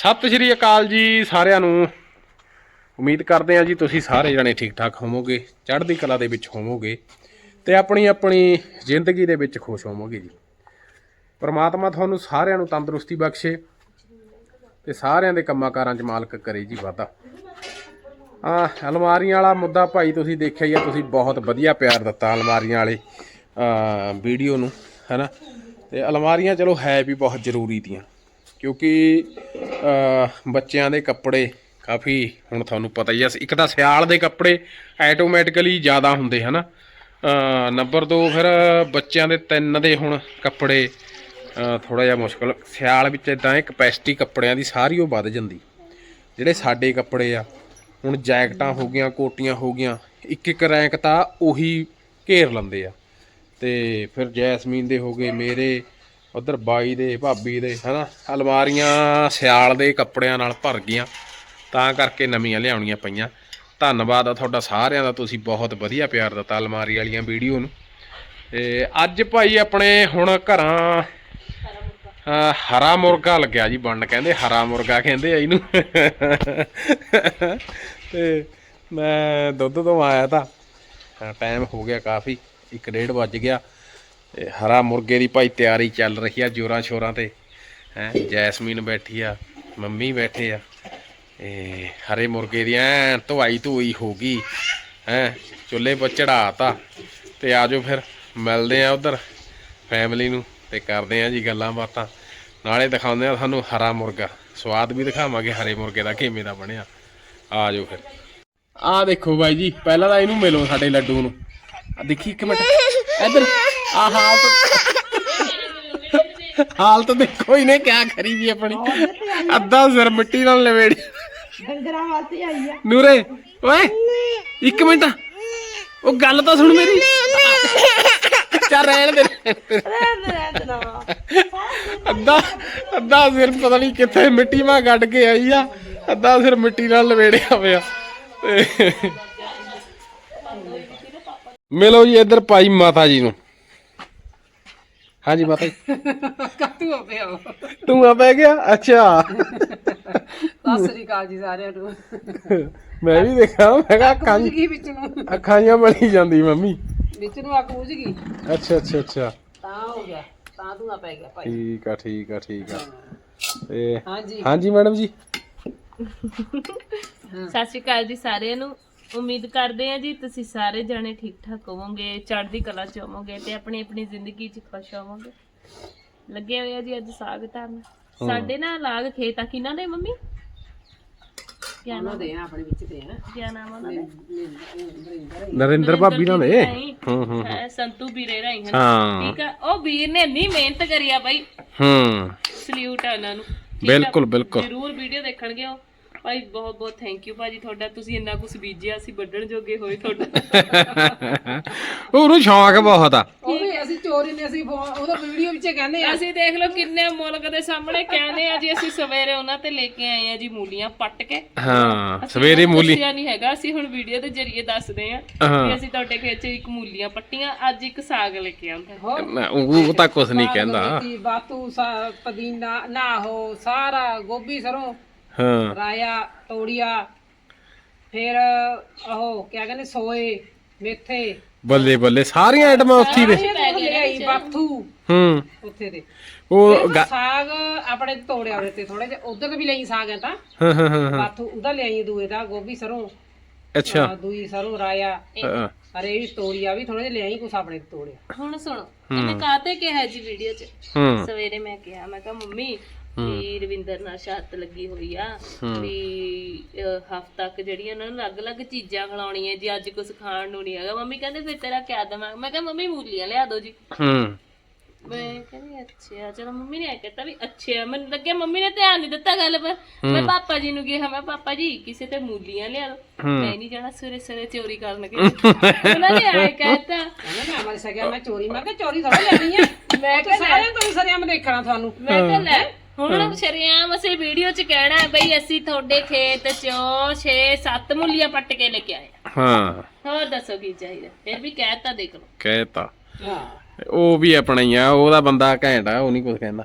ਸਤਿ ਸ਼੍ਰੀ ਅਕਾਲ ਜੀ ਸਾਰਿਆਂ ਨੂੰ। ਉਮੀਦ ਕਰਦੇ ਹਾਂ ਜੀ ਤੁਸੀਂ ਸਾਰੇ ਜਣੇ ਠੀਕ ਠਾਕ ਹੋਵੋਗੇ, ਚੜ੍ਹਦੀ ਕਲਾ ਦੇ ਵਿੱਚ ਹੋਵੋਗੇ ਤੇ ਆਪਣੀ ਆਪਣੀ ਜ਼ਿੰਦਗੀ ਦੇ ਵਿੱਚ ਖੁਸ਼ ਹੋਵੋਗੇ ਜੀ। ਪਰਮਾਤਮਾ ਤੁਹਾਨੂੰ ਸਾਰਿਆਂ ਨੂੰ ਤੰਦਰੁਸਤੀ ਬਖਸ਼ੇ ਤੇ ਸਾਰਿਆਂ ਦੇ ਕੰਮਾਂ ਕਾਰਾਂ 'ਚ ਮਾਲਕ ਕਰੇ ਜੀ ਵਾਧਾ। ਆ ਅਲਮਾਰੀਆਂ ਵਾਲਾ ਮੁੱਦਾ ਭਾਈ ਤੁਸੀਂ ਦੇਖਿਆ ਹੀ ਆ, ਤੁਸੀਂ ਬਹੁਤ ਵਧੀਆ ਪਿਆਰ ਦਿੱਤਾ ਅਲਮਾਰੀਆਂ ਵਾਲੇ ਵੀਡੀਓ ਨੂੰ, ਹੈਨਾ? ਤੇ ਅਲਮਾਰੀਆਂ ਚਲੋ ਹੈ ਵੀ ਬਹੁਤ ਜ਼ਰੂਰੀ ਤੀਆਂ। ਕਿਉਂਕਿ ਬੱਚਿਆਂ ਦੇ ਕੱਪੜੇ ਕਾਫੀ ਹੁਣ ਤੁਹਾਨੂੰ ਪਤਾ ਹੀ ਆ ਇੱਕ ਤਾਂ ਸਿਆਲ ਦੇ ਕੱਪੜੇ ਆਟੋਮੈਟਿਕਲੀ ਜ਼ਿਆਦਾ ਹੁੰਦੇ ਹਨਾ? ਅ, ਨੰਬਰ 2 ਫਿਰ ਬੱਚਿਆਂ ਦੇ ਤਿੰਨ ਦੇ ਹੁਣ ਕੱਪੜੇ ਥੋੜਾ ਜਿਹਾ ਮੁਸ਼ਕਲ। ਸਿਆਲ ਵਿੱਚ ਇਦਾਂ ਇਹ ਕਪੈਸਿਟੀ ਕੱਪੜਿਆਂ ਦੀ ਸਾਰੀ ਉਹ ਵੱਧ ਜਾਂਦੀ। ਜਿਹੜੇ ਸਾਡੇ ਕੱਪੜੇ ਆ ਹੁਣ ਜੈਕਟਾਂ ਹੋ ਗਈਆਂ ਕੋਟੀਆਂ ਹੋ ਗਈਆਂ ਇੱਕ ਇੱਕ ਰੈਂਕ ਤਾਂ ਉਹੀ ਘੇਰ ਲੈਂਦੇ ਆ। ਤੇ ਫਿਰ ਜੈਸਮੀਨ ਦੇ ਹੋ ਗਏ ਮੇਰੇ ਉਧਰ ਬਾਈ ਦੇ, ਭਾਬੀ ਦੇ, ਹਨਾ? ਅਲਮਾਰੀਆਂ ਸਿਆਲ ਦੇ ਕੱਪੜਿਆਂ ਨਾਲ ਭਰ ਗਈਆਂ। ਤਾਂ ਕਰਕੇ ਨਵੀਆਂ ਲਿਆਉਣੀਆਂ ਪਈਆਂ। ਧੰਨਵਾਦ ਆ ਤੁਹਾਡਾ ਸਾਰਿਆਂ ਦਾ। ਤੁਸੀਂ ਬਹੁਤ ਵਧੀਆ ਪਿਆਰ ਦਿੱਤਾ ਅਲਮਾਰੀ ਵਾਲੀਆਂ ਵੀਡੀਓ ਨੂੰ। ਤੇ ਅੱਜ ਭਾਈ ਆਪਣੇ ਹੁਣ ਘਰਾਂ ਹਰਾ ਮੁਰਗਾ ਲੱਗਿਆ ਜੀ ਬਣਨ ਕਹਿੰਦੇ, ਹਰਾ ਮੁਰਗਾ ਕਹਿੰਦੇ ਆ ਇਹਨੂੰ। ਤੇ ਮੈਂ ਦੁੱਧ ਤੋਂ ਆਇਆ ਤਾਂ ਟਾਈਮ ਹੋ ਗਿਆ ਕਾਫੀ 1:30 ਵੱਜ ਗਿਆ। ਤੇ ਹਰਾ ਮੁਰਗੇ ਦੀ ਭਾਈ ਤਿਆਰੀ ਚੱਲ ਰਹੀ ਆ ਜੋਰਾਂ ਸ਼ੋਰਾਂ ਤੇ। ਹੈ, ਜੈਸਮੀਨ ਬੈਠੀ ਆ, ਮੰਮੀ ਬੈਠੇ ਆ। ਇਹ ਹਰੇ ਮੁਰਗੇ ਦੀ ਐ ਧਵਾਈ ਧੂਈ ਹੋ ਗਈ। ਹੈ, ਚੁੱਲ੍ਹੇ 'ਤੇ ਚੜਾਤਾ ਤੇ ਆਜੋ ਫਿਰ, ਮਿਲਦੇ ਆ ਉਧਰ ਫੈਮਿਲੀ ਨੂੰ ਤੇ ਕਰਦੇ ਆ ਜੀ ਗੱਲਾਂ ਬਾਤਾਂ। ਨਾਲੇ ਦਿਖਾਉਂਦੇ ਆ ਤੁਹਾਨੂੰ ਹਰਾ ਮੁਰਗਾ। ਸਵਾਦ ਵੀ ਦਿਖਾਵਾਂਗੇ ਹਰੇ ਮੁਰਗੇ ਦਾ ਕਿਵੇਂ ਦਾ ਬਣਿਆ। ਆਜੋ ਫਿਰ। ਆ ਦੇਖੋ ਬਾਈ ਜੀ, ਪਹਿਲਾਂ ਤਾਂ ਇਹਨੂੰ ਮਿਲੋ ਸਾਡੇ ਲੱਡੂ ਨੂੰ। ਆ ਦੇਖੀ ਇੱਕ ਮਿੰਟ। ਇੱਧਰ। ਆ ਹਾਲਤ ਹਾਲਤ ਦੇਖੋ ਇਹਨੇ ਕਿਆ ਕਰੀ ਵੀ ਆਪਣੀ। ਅੱਧਾ ਸਿਰ ਮਿੱਟੀ ਨਾਲ ਲਵੇੜੀ ਡੰਗਰਾਂ ਵਾਸਤੇ ਆਈ ਆ। ਨੂਰੇ ਓਏ ਇੱਕ ਮਿੰਟ। ਉਹ ਗੱਲ ਤਾਂ ਸੁਣ ਮੇਰੀ। ਚੱਲ ਰਹਿਣ ਦੇ ਅੱਧਾ ਅੱਧਾ ਸਿਰ ਪਤਾ ਨਹੀਂ ਕਿੱਥੇ ਮਿੱਟੀ ਮਾ ਗੱਡ ਕੇ ਆਈ ਆ। ਅੱਧਾ ਸਿਰ ਮਿੱਟੀ ਨਾਲ ਲਵੇੜਿਆ ਪਿਆ ਮਿਲੋ ਜੀ ਇੱਧਰ ਭਾਈ ਮਾਤਾ ਜੀ ਨੂੰ। ਹਾਂਜੀ ਮਾਤਾ ਜੀ। ਕੱਟੂ ਹੋ ਪਿਆ ਤੂੰ ਆ ਪੈ ਗਿਆ? ਅੱਛਾ। ਸਤਿ ਸ੍ਰੀ ਅਕਾਲ ਜੀ ਸਾਰਿਆਂ ਨੂੰ। ਮੈਂ ਵੀ ਦੇਖਾਂ ਮੈਂ ਕਿਹਾ ਅੱਖਾਂ ਕੂਝ ਵਿੱਚ ਨੂੰ। ਅੱਖਾਂ ਜੀਆਂ ਬਣੀ ਜਾਂਦੀ ਮੰਮੀ। ਵਿੱਚ ਨੂੰ ਆ ਕੂਝ ਗਈ। ਅੱਛਾ ਅੱਛਾ ਅੱਛਾ। ਤਾਂ ਹੋ ਗਿਆ। ਤਾਂ ਧੂਆ ਪੈ ਗਿਆ ਭਾਈ। ਠੀਕ ਆ ਠੀਕ ਆ ਠੀਕ ਆ। ਤੇ ਹਾਂਜੀ। ਹਾਂਜੀ ਮੈਡਮ ਜੀ। ਸਤਿ ਸ਼੍ਰੀ ਅਕਾਲ ਜੀ ਸਾਰਿਆਂ ਨੂੰ। ਉਮੀਦ ਕਰਦੇ ਹਾਂ ਜੀ ਤੁਸੀਂ ਸਾਰੇ ਜਾਣੇ ਠੀਕ ਠਾਕ ਹੋਵੋਗੇ ਚੜ੍ਹਦੀ ਕਲਾ ਚ ਹੋਵੋਗੇ ਤੇ ਆਪਣੀ ਆਪਣੀ ਜ਼ਿੰਦਗੀ ਚ ਖੁਸ਼ ਹੋਵੋਗੇ। ਲੱਗੇ ਹੋਏ ਆ ਜੀ ਅੱਜ ਸਾਗ ਧਰਨ। ਸਾਡੇ ਨਾਲ ਲਾਗ ਖੇਤ ਆ ਕਿਹਨਾਂ ਦੇ ਮੰਮੀ? ਕਿਆ ਉਹਨਾਂ ਨਾਮ? ਦੇ ਆ ਆਪਣੇ ਵਿੱਚ ਤੇ ਆ। ਕਿਆ ਨਾਮ ਉਹਨਾਂ ਦਾ? ਨਰਿੰਦਰ ਭਾਬੀ ਨਾਲ ਨੇ ਰਾਹੀਂ। ਹੂੰ ਹੂੰ ਹੈ। ਸੰਤੂ ਵੀਰੇ ਰਾਈ ਹਨ? ਹਾਂ। ਠੀਕ ਆ। ਉਹ ਵੀਰ ਨੇ ਇੰਨੀ ਮਿਹਨਤ ਕਰੀ ਆ ਬਾਈ। ਹੂੰ। ਸਲੂਟ ਆ ਉਹਨਾਂ ਨੂੰ। ਠੀਕ ਆ? ਬਿਲਕੁਲ ਬਿਲਕੁਲ। ਜ਼ਰੂਰ ਵੀਡੀਓ ਦੇਖਣਗੇ ਉਹ। ਭਾਈ ਬਹੁਤ ਬਹੁਤ ਥੈਂਕ ਯੂ ਭਾਜੀ ਤੁਹਾਡਾ ਤੁਸੀਂ ਇੰਨਾ ਕੁਝ ਬੀਜਿਆ ਅਸੀਂ ਵੱਢਣ ਜੋਗੇ ਹੋਏ ਤੁਹਾਡਾ। ਉਹਨੂੰ ਸ਼ੌਂਕ ਬਹੁਤ ਆ। ਉਹ ਵੀ ਅਸੀਂ ਚੋਰੀ ਨੇ ਅਸੀਂ ਉਹਦਾ ਵੀਡੀਓ ਵਿੱਚ ਕਹਿੰਦੇ ਆ। ਅਸੀਂ ਦੇਖ ਲਓ ਕਿੰਨੇ ਮੁਲਕ ਦੇ ਸਾਹਮਣੇ ਕਹਿੰਦੇ ਆ ਜੀ ਅਸੀਂ ਸਵੇਰੇ ਉਹਨਾਂ ਤੇ ਲੈ ਕੇ ਆਏ ਆ ਜੀ ਮੂਲੀਆਂ ਪੱਟ ਕੇ। ਹਾਂ ਅਸੀਂ ਸਵੇਰੇ ਮੂਲੀ ਦੱਸਿਆ ਨਹੀਂ ਹੈਗਾ ਅਸੀਂ ਹੁਣ ਵੀਡੀਓ ਦੇ ਜ਼ਰੀਏ ਦੱਸਦੇ ਆ। ਕਿ ਅਸੀਂ ਤੁਹਾਡੇ ਖੇਤ 'ਚ ਇੱਕ ਮੂਲੀਆਂ ਪੱਟੀਆਂ ਅੱਜ ਇੱਕ ਸਾਗ ਲੈ ਕੇ ਆਉਂਦੇ ਉਹ ਉਹ ਤਾਂ ਕੁਝ ਨਹੀਂ ਕਹਿੰਦਾ। ਬਾਤੂ ਸਾ- ਪੁਦੀਨਾ ਨਾ ਹੋ ਸਾਰਾ ਗੋਭੀ ਸਰੋਂ। ਹਾਂ। ਰਾਇਆ ਤੋੜੀਆ ਫਿਰ ਉਹ ਕਿਆ ਕਹਿੰਦੇ ਸੋਏ ਮੇਥੇ। ਬੱਲੇ ਬੱਲੇ ਸਾਰੀਆਂ ਆਈਟਮਾਂ ਉੱਥੇ ਹੀ ਦੇ ਲਿਆਈ ਬਾਥੂ। ਹੂੰ। ਉੱਥੇ ਦੇ। ਉਹ ਗਾ- ਸਾਗ ਆਪਣੇ ਤੋੜਿਆ ਉਹਦੇ ਤੇ ਥੋੜਾ ਜਿਹਾ ਉਧਰ ਵੀ ਲਈ ਸਾਗ ਹੈ ਤਾਂ। ਹਾਂ ਹਾਂ ਹਾਂ ਹਾਂ, ਬਾਥੂ ਉਹਦਾ ਲਿਆਈ ਦੂਏ ਦਾ ਗੋਭੀ ਸਰੋਂ। ਅੱਛਾ। ਆਹ ਦੂਈ ਸਰੋਂ ਰਾਇਆ। ਹਾਂ, ਅਰੇ ਵੀ ਤੋੜੀਆ ਵੀ ਥੋੜਾ ਜਿਹਾ ਲਿਆਈ ਕੁਛ ਆਪਣੇ ਤੋੜਿਆ। ਹੁਣ ਸੁਣੋ ਇਹਨੇ ਕਾਤੇ ਕਿਹਾ ਜੀ ਵੀਡੀਓ 'ਚ? ਹੂੰ। ਸਵੇਰੇ ਮੈਂ ਕਿਹਾ ਮੈਂ ਕਿਹਾ ਮੰਮੀ ਵੀ ਰਵਿੰਦਰ ਨਾਲ ਸ਼ਰਤ ਲੱਗੀ ਹੋਈ ਆ ਵੀ ਹਫਤਾ ਤੱਕ ਜਿਹੜੀਆਂ ਉਹਨਾਂ ਨੂੰ ਅਲੱਗ-ਅਲੱਗ ਚੀਜ਼ਾਂ ਖਿਲਾਉਣੀਆਂ ਜੀ ਅੱਜ ਕੁਝ ਖਾਣ ਨੂੰ ਨਹੀਂ ਹੈਗਾ। ਮੰਮੀ ਕਹਿੰਦੇ ਫਿਰ ਤੇਰਾ ਕਿਆ ਦਵਾਂ ਮੈਂ ਕਿਹਾ ਮੰਮੀ ਮੂਲੀਆਂ ਲਿਆ ਦਿਓ ਜੀ। ਹੂੰ। ਮੈਂ ਕਹਿੰਦੀ ਅੱਛਾ ਚਲੋ ਮੰਮੀ ਨੇ ਕਹਿਤਾ ਵੀ ਅੱਛਾ ਮੈਨੂੰ ਲੱਗਿਆ ਮੰਮੀ ਨੇ ਧਿਆਨ ਨਹੀਂ ਦਿੱਤਾ ਗੱਲ ਪਰ। ਮੈਂ ਪਾਪਾ ਜੀ ਨੂੰ ਕਿਹਾ ਮੈਂ ਪਾਪਾ ਜੀ ਕਿਸੇ ਤੇ ਮੂਲੀਆਂ ਲਿਆ ਦਿਓ ਮੈਂ ਨਹੀਂ ਜਾਣਾ ਸਵੇਰੇ ਸਵੇਰੇ ਚੋਰੀ ਕਰਨ ਗਈ ਉਹਨਾਂ ਨੇ ਆਏ ਕਹਿਤਾ। ਕਹਿੰਦਾ ਮੈਂ ਮਰ ਸਕਿਆ ਮੈਂ ਚੋਰੀ ਮੈਂ ਕਿਹਾ ਚੋਰੀ ਥੋੜਾ ਲੈਣੀ ਆ। ਮੈਂ ਤੇ ਸਾਰਿਆਂ ਤੋਂ ਸਰਿਆਂ ਮੈਂ ਦੇਖਣਾ ਤੁਹਾਨੂੰ। ਮੈਂ ਕਿਹਾ ਲੈ ਹੁਣ ਸ਼ਰਿਆਮ ਅਸੀਂ ਵੀਡੀਓ 'ਚ ਕਹਿਣਾ ਹੈ ਬਈ ਅਸੀਂ ਤੁਹਾਡੇ ਖੇਤ 'ਚੋਂ 6-7 ਮੁੱਲੀਆਂ ਪੱਟ ਕੇ ਲੈ ਕੇ ਆਏ ਹਾਂ। ਹਾਂ। ਹੋਰ ਦੱਸੋ ਕੀ ਚਾਹੀਦਾ? ਫਿਰ ਵੀ ਕਹਿਤਾ ਦੇਖ ਲਓ। ਕਹਿਤਾ। ਹਾਂ। ਉਹ ਵੀ ਆਪਣਾ ਹੀ ਆ ਉਹਦਾ ਬੰਦਾ ਘੈਂਟ ਆ ਉਹ ਨਹੀਂ ਕੁਝ ਕਹਿੰਦਾ।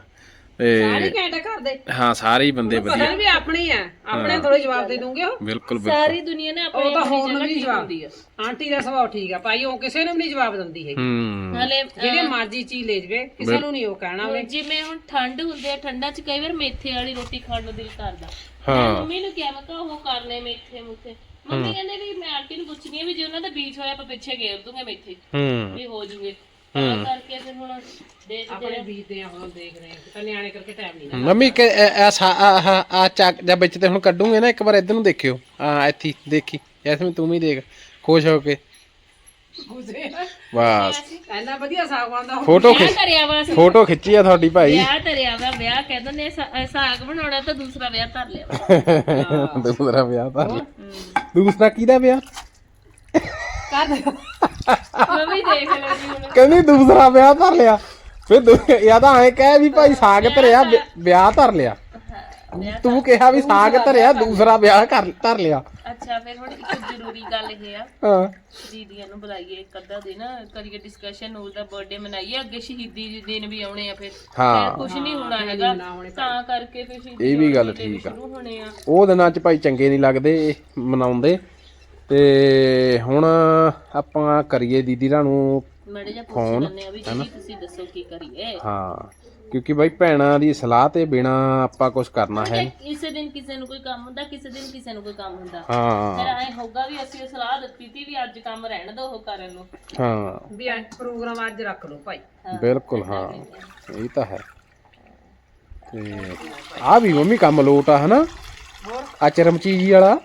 ਸਾਰੇ ਤੇ ਘੈਂਟ ਕਰਦੇ ਹਾਂ ਸਾਰੇ ਹੀ ਬੰਦੇ ਪਤਾ ਵਧੀਆ। ਨਹੀਂ ਵੀ ਆਪਣੇ ਹੀ ਆ ਆਪਣੇ ਥੋੜੇ ਜਵਾਬ ਦੇ ਦੂੰਗੇ ਉਹ। ਬਿਲਕੁਲ ਬਿਲਕੁਲ। ਸਾਰੀ ਦੁਨੀਆ ਨੇ ਉਹ ਆਪਣੀ ਤਾਂ ਆਪਣੀ ਹੋਰ ਨੂੰ ਵੀ ਜਵਾਬ ਹੁੰਦੀ ਆ। ਆਂਟੀ ਦਾ ਸੁਭਾਅ ਠੀਕ ਆ ਭਾਈ ਉਹ ਕਿਸੇ ਨੂੰ ਵੀ ਨਹੀਂ ਜਵਾਬ ਦਿੰਦੀ ਹੈ ਹੂੰ। ਹਲੇ ਜਿਹੜੇ ਮਰਜ਼ੀ ਚੀਜ਼ ਲੈ ਜਵੇ ਕਿਸੇ ਨੂੰ ਨਹੀਂ ਉਹ ਕਹਿਣਾ ਉਹਨੇ। ਜਿਵੇਂ ਹੁਣ ਠੰਡ ਹੁੰਦੀ ਆ ਠੰਡਾਂ 'ਚ ਕਈ ਵਾਰ ਮੇਥੇ ਵਾਲੀ ਰੋਟੀ ਖਾਣ ਨੂੰ ਦਿਲ ਕਰਦਾ। ਹਾਂ। ਮੰਮੀ ਨੂੰ ਕਿਹਾ ਮੈਂ ਕਿਹਾ ਉਹ ਕਰ ਲੈ ਮੇਥੇ ਮੁੱਥੇ। ਮੰਮੀ ਕਹਿੰਦੇ ਵੀ ਮੈਂ ਆਂਟੀ ਨੂੰ ਪੁੱਛਣੀ ਆ ਵੀ ਜੇ ਉਹਨਾਂ ਦਾ ਬੀਜ ਹੋਇਆ ਆਪਾਂ ਪਿੱਛੇ ਗੇਰ ਦੂੰਗੇ ਮੇਥੇ। ਹੂੰ। ਵੀ ਹੋ ਜੂਗੇ। ਤਾਂ ਕਰਕੇ ਫਿਰ ਹੁਣ ਦੇਖਦੇ ਆਪਣੇ ਬੀਜਦੇ ਆ ਹੁਣ ਦੇਖ ਰਹੇ ਆ ਤਾਂ ਨਿਆਣੇ ਕਰਕੇ ਟਾਈਮ ਨਹੀਂ ਮੰਮੀ ਕਿ ਆ ਆ ਆ ਚੱਕ ਜਾਂ ਵਿੱਚ ਤੇ ਹੁਣ ਕੱਢੂਗੇ ਨਾ ਇੱਕ ਵਾਰ ਇੱਧਰ ਨੂੰ ਦੇਖਿਓ। ਆ ਇੱਥੇ ਹੀ, ਦੇਖੀ। ਐਸਵੇਂ ਤੂੰ ਵੀ ਦੇਖ। ਖੁਸ਼ ਹੋ ਕੇ। ਗੁਜ਼ਰੇ ਬਸ। ਇੰਨਾ ਵਧੀਆ ਸਾਗ ਬਣਦਾ ਫੋਟੋ ਵਿਆਹ ਖਿੱਚ ਧਰਿਆ ਵਾ ਅਸੀਂ। ਫੋਟੋ ਖਿੱਚੀ ਆ ਤੁਹਾਡੀ ਭਾਈ। ਵਿਆਹ ਧਰਿਆ ਵਾ ਵਿਆਹ ਕਹਿੰਦੇ ਨੇ ਸਾ- ਸਾਗ ਬਣਾਉਣਾ ਤਾਂ ਦੂਸਰਾ ਵਿਆਹ ਧਰ ਲਿਆ। ਦੂਸਰਾ ਵਿਆਹ ਤਾਂ ਦੂਸਰਾ ਕਿਹਦਾ ਵਿਆਹ? ਕਰ ਮੰਮੀ ਦੇਖ ਲਓ ਜੀ ਹੁਣ। ਕਹਿੰਦੀ ਦੂਸਰਾ ਵਿਆਹ ਧਰ ਲਿਆ। ਫਿਰ ਦੂ- ਜਾਂ ਤਾਂ ਐ ਕਹਿ ਵੀ ਭਾਈ ਸਾਗ ਧਰਿਆ ਵਿ- ਵਿਆਹ ਧਰ ਲਿਆ। ਤੂੰ ਕਿਹਾ ਵੀ ਸਾਗ ਧਰਿਆ ਦੂਸਰਾ ਵਿਆਹ ਕਰ ਧਰ ਲਿਆ। ਅੱਛਾ ਫਿਰ ਹੁਣ ਇੱਕ ਜ਼ਰੂਰੀ ਗੱਲ ਇਹ ਆ। ਹਾਂ। ਦੀਦੀਆਂ ਨੂੰ ਬੁਲਾਈਏ ਇੱਕ ਅੱਧਾ ਦਿਨ। ਕਰੀਏ ਡਿਸਕਸ਼ਨ ਉਹਦਾ ਬਰਥਡੇ ਮਨਾਈਏ ਅੱਗੇ ਸ਼ਹੀਦੀ ਦੇ ਦਿਨ ਵੀ ਆਉਣੇ ਆ ਫਿਰ। ਹਾਂ। ਕੁਝ ਨਹੀਂ ਹੋਣਾ ਹੈਗਾ। ਤਾਂ ਕਰਕੇ ਫਿਰ ਸ਼ਹੀਦੀ ਇਹ ਵੀ ਗੱਲ ਦੇ ਦਿਨ ਠੀਕ ਆ। ਸ਼ੁਰੂ ਹੋਣੇ ਆ। ਉਹ ਦਿਨਾਂ ਚ ਭਾਈ ਚੰਗੇ ਨਹੀਂ ਲੱਗਦੇ ਮਨਾਉਂਦੇ। ਤੇ ਹੁਣ ਆਪਾਂ ਕਰੀਏ ਦੀਦੀ ਰਾਂ ਨੂੰ ਮੜੇ ਜਿਹਾ ਪੁੱਛ ਲੈਂਦੇ ਆ ਵੀ ਜੀ ਤੁਸੀਂ ਦੱਸੋ ਕੀ ਕਰੀਏ? ਹਾਂ ਕਿਉਂਕਿ ਭਾਈ ਭੈਣਾਂ ਦੀ ਸਲਾਹ ਤੇ ਬਿਨਾ ਆਪਾਂ ਕੁਝ ਕਰਨਾ ਹੈ ਨਹੀਂ। ਕਿਸੇ ਦਿਨ ਕਿਸੇ ਨੂੰ ਕੋਈ ਕੰਮ ਹੁੰਦਾ ਕਿਸੇ ਦਿਨ ਕਿਸੇ ਨੂੰ ਕੋਈ ਕੰਮ ਹੁੰਦਾ। ਹਾਂ। ਫਿਰ ਐ ਹੋਊਗਾ ਵੀ ਅਸੀਂ ਸਲਾਹ ਦਿੱਤੀ ਸੀ ਵੀ ਅੱਜ ਕੰਮ ਰਹਿਣ ਦੋ ਉਹ ਕਰਨ ਨੂੰ। ਹਾਂ। ਵੀ ਅੱਜ ਪ੍ਰੋਗਰਾਮ ਅੱਜ ਰੱਖ ਲਓ ਭਾਈ। ਬਿਲਕੁਲ ਹਾਂ। ਇਹ ਤਾਂ ਹੈ। ਤੇ ਆ ਵੀ ਮੰਮੀ ਕੰਮ ਲੋਟ ਆ ਹਨਾ? ਆ ਚਰਮਚੀ ਜੀ ਵਾਲਾ?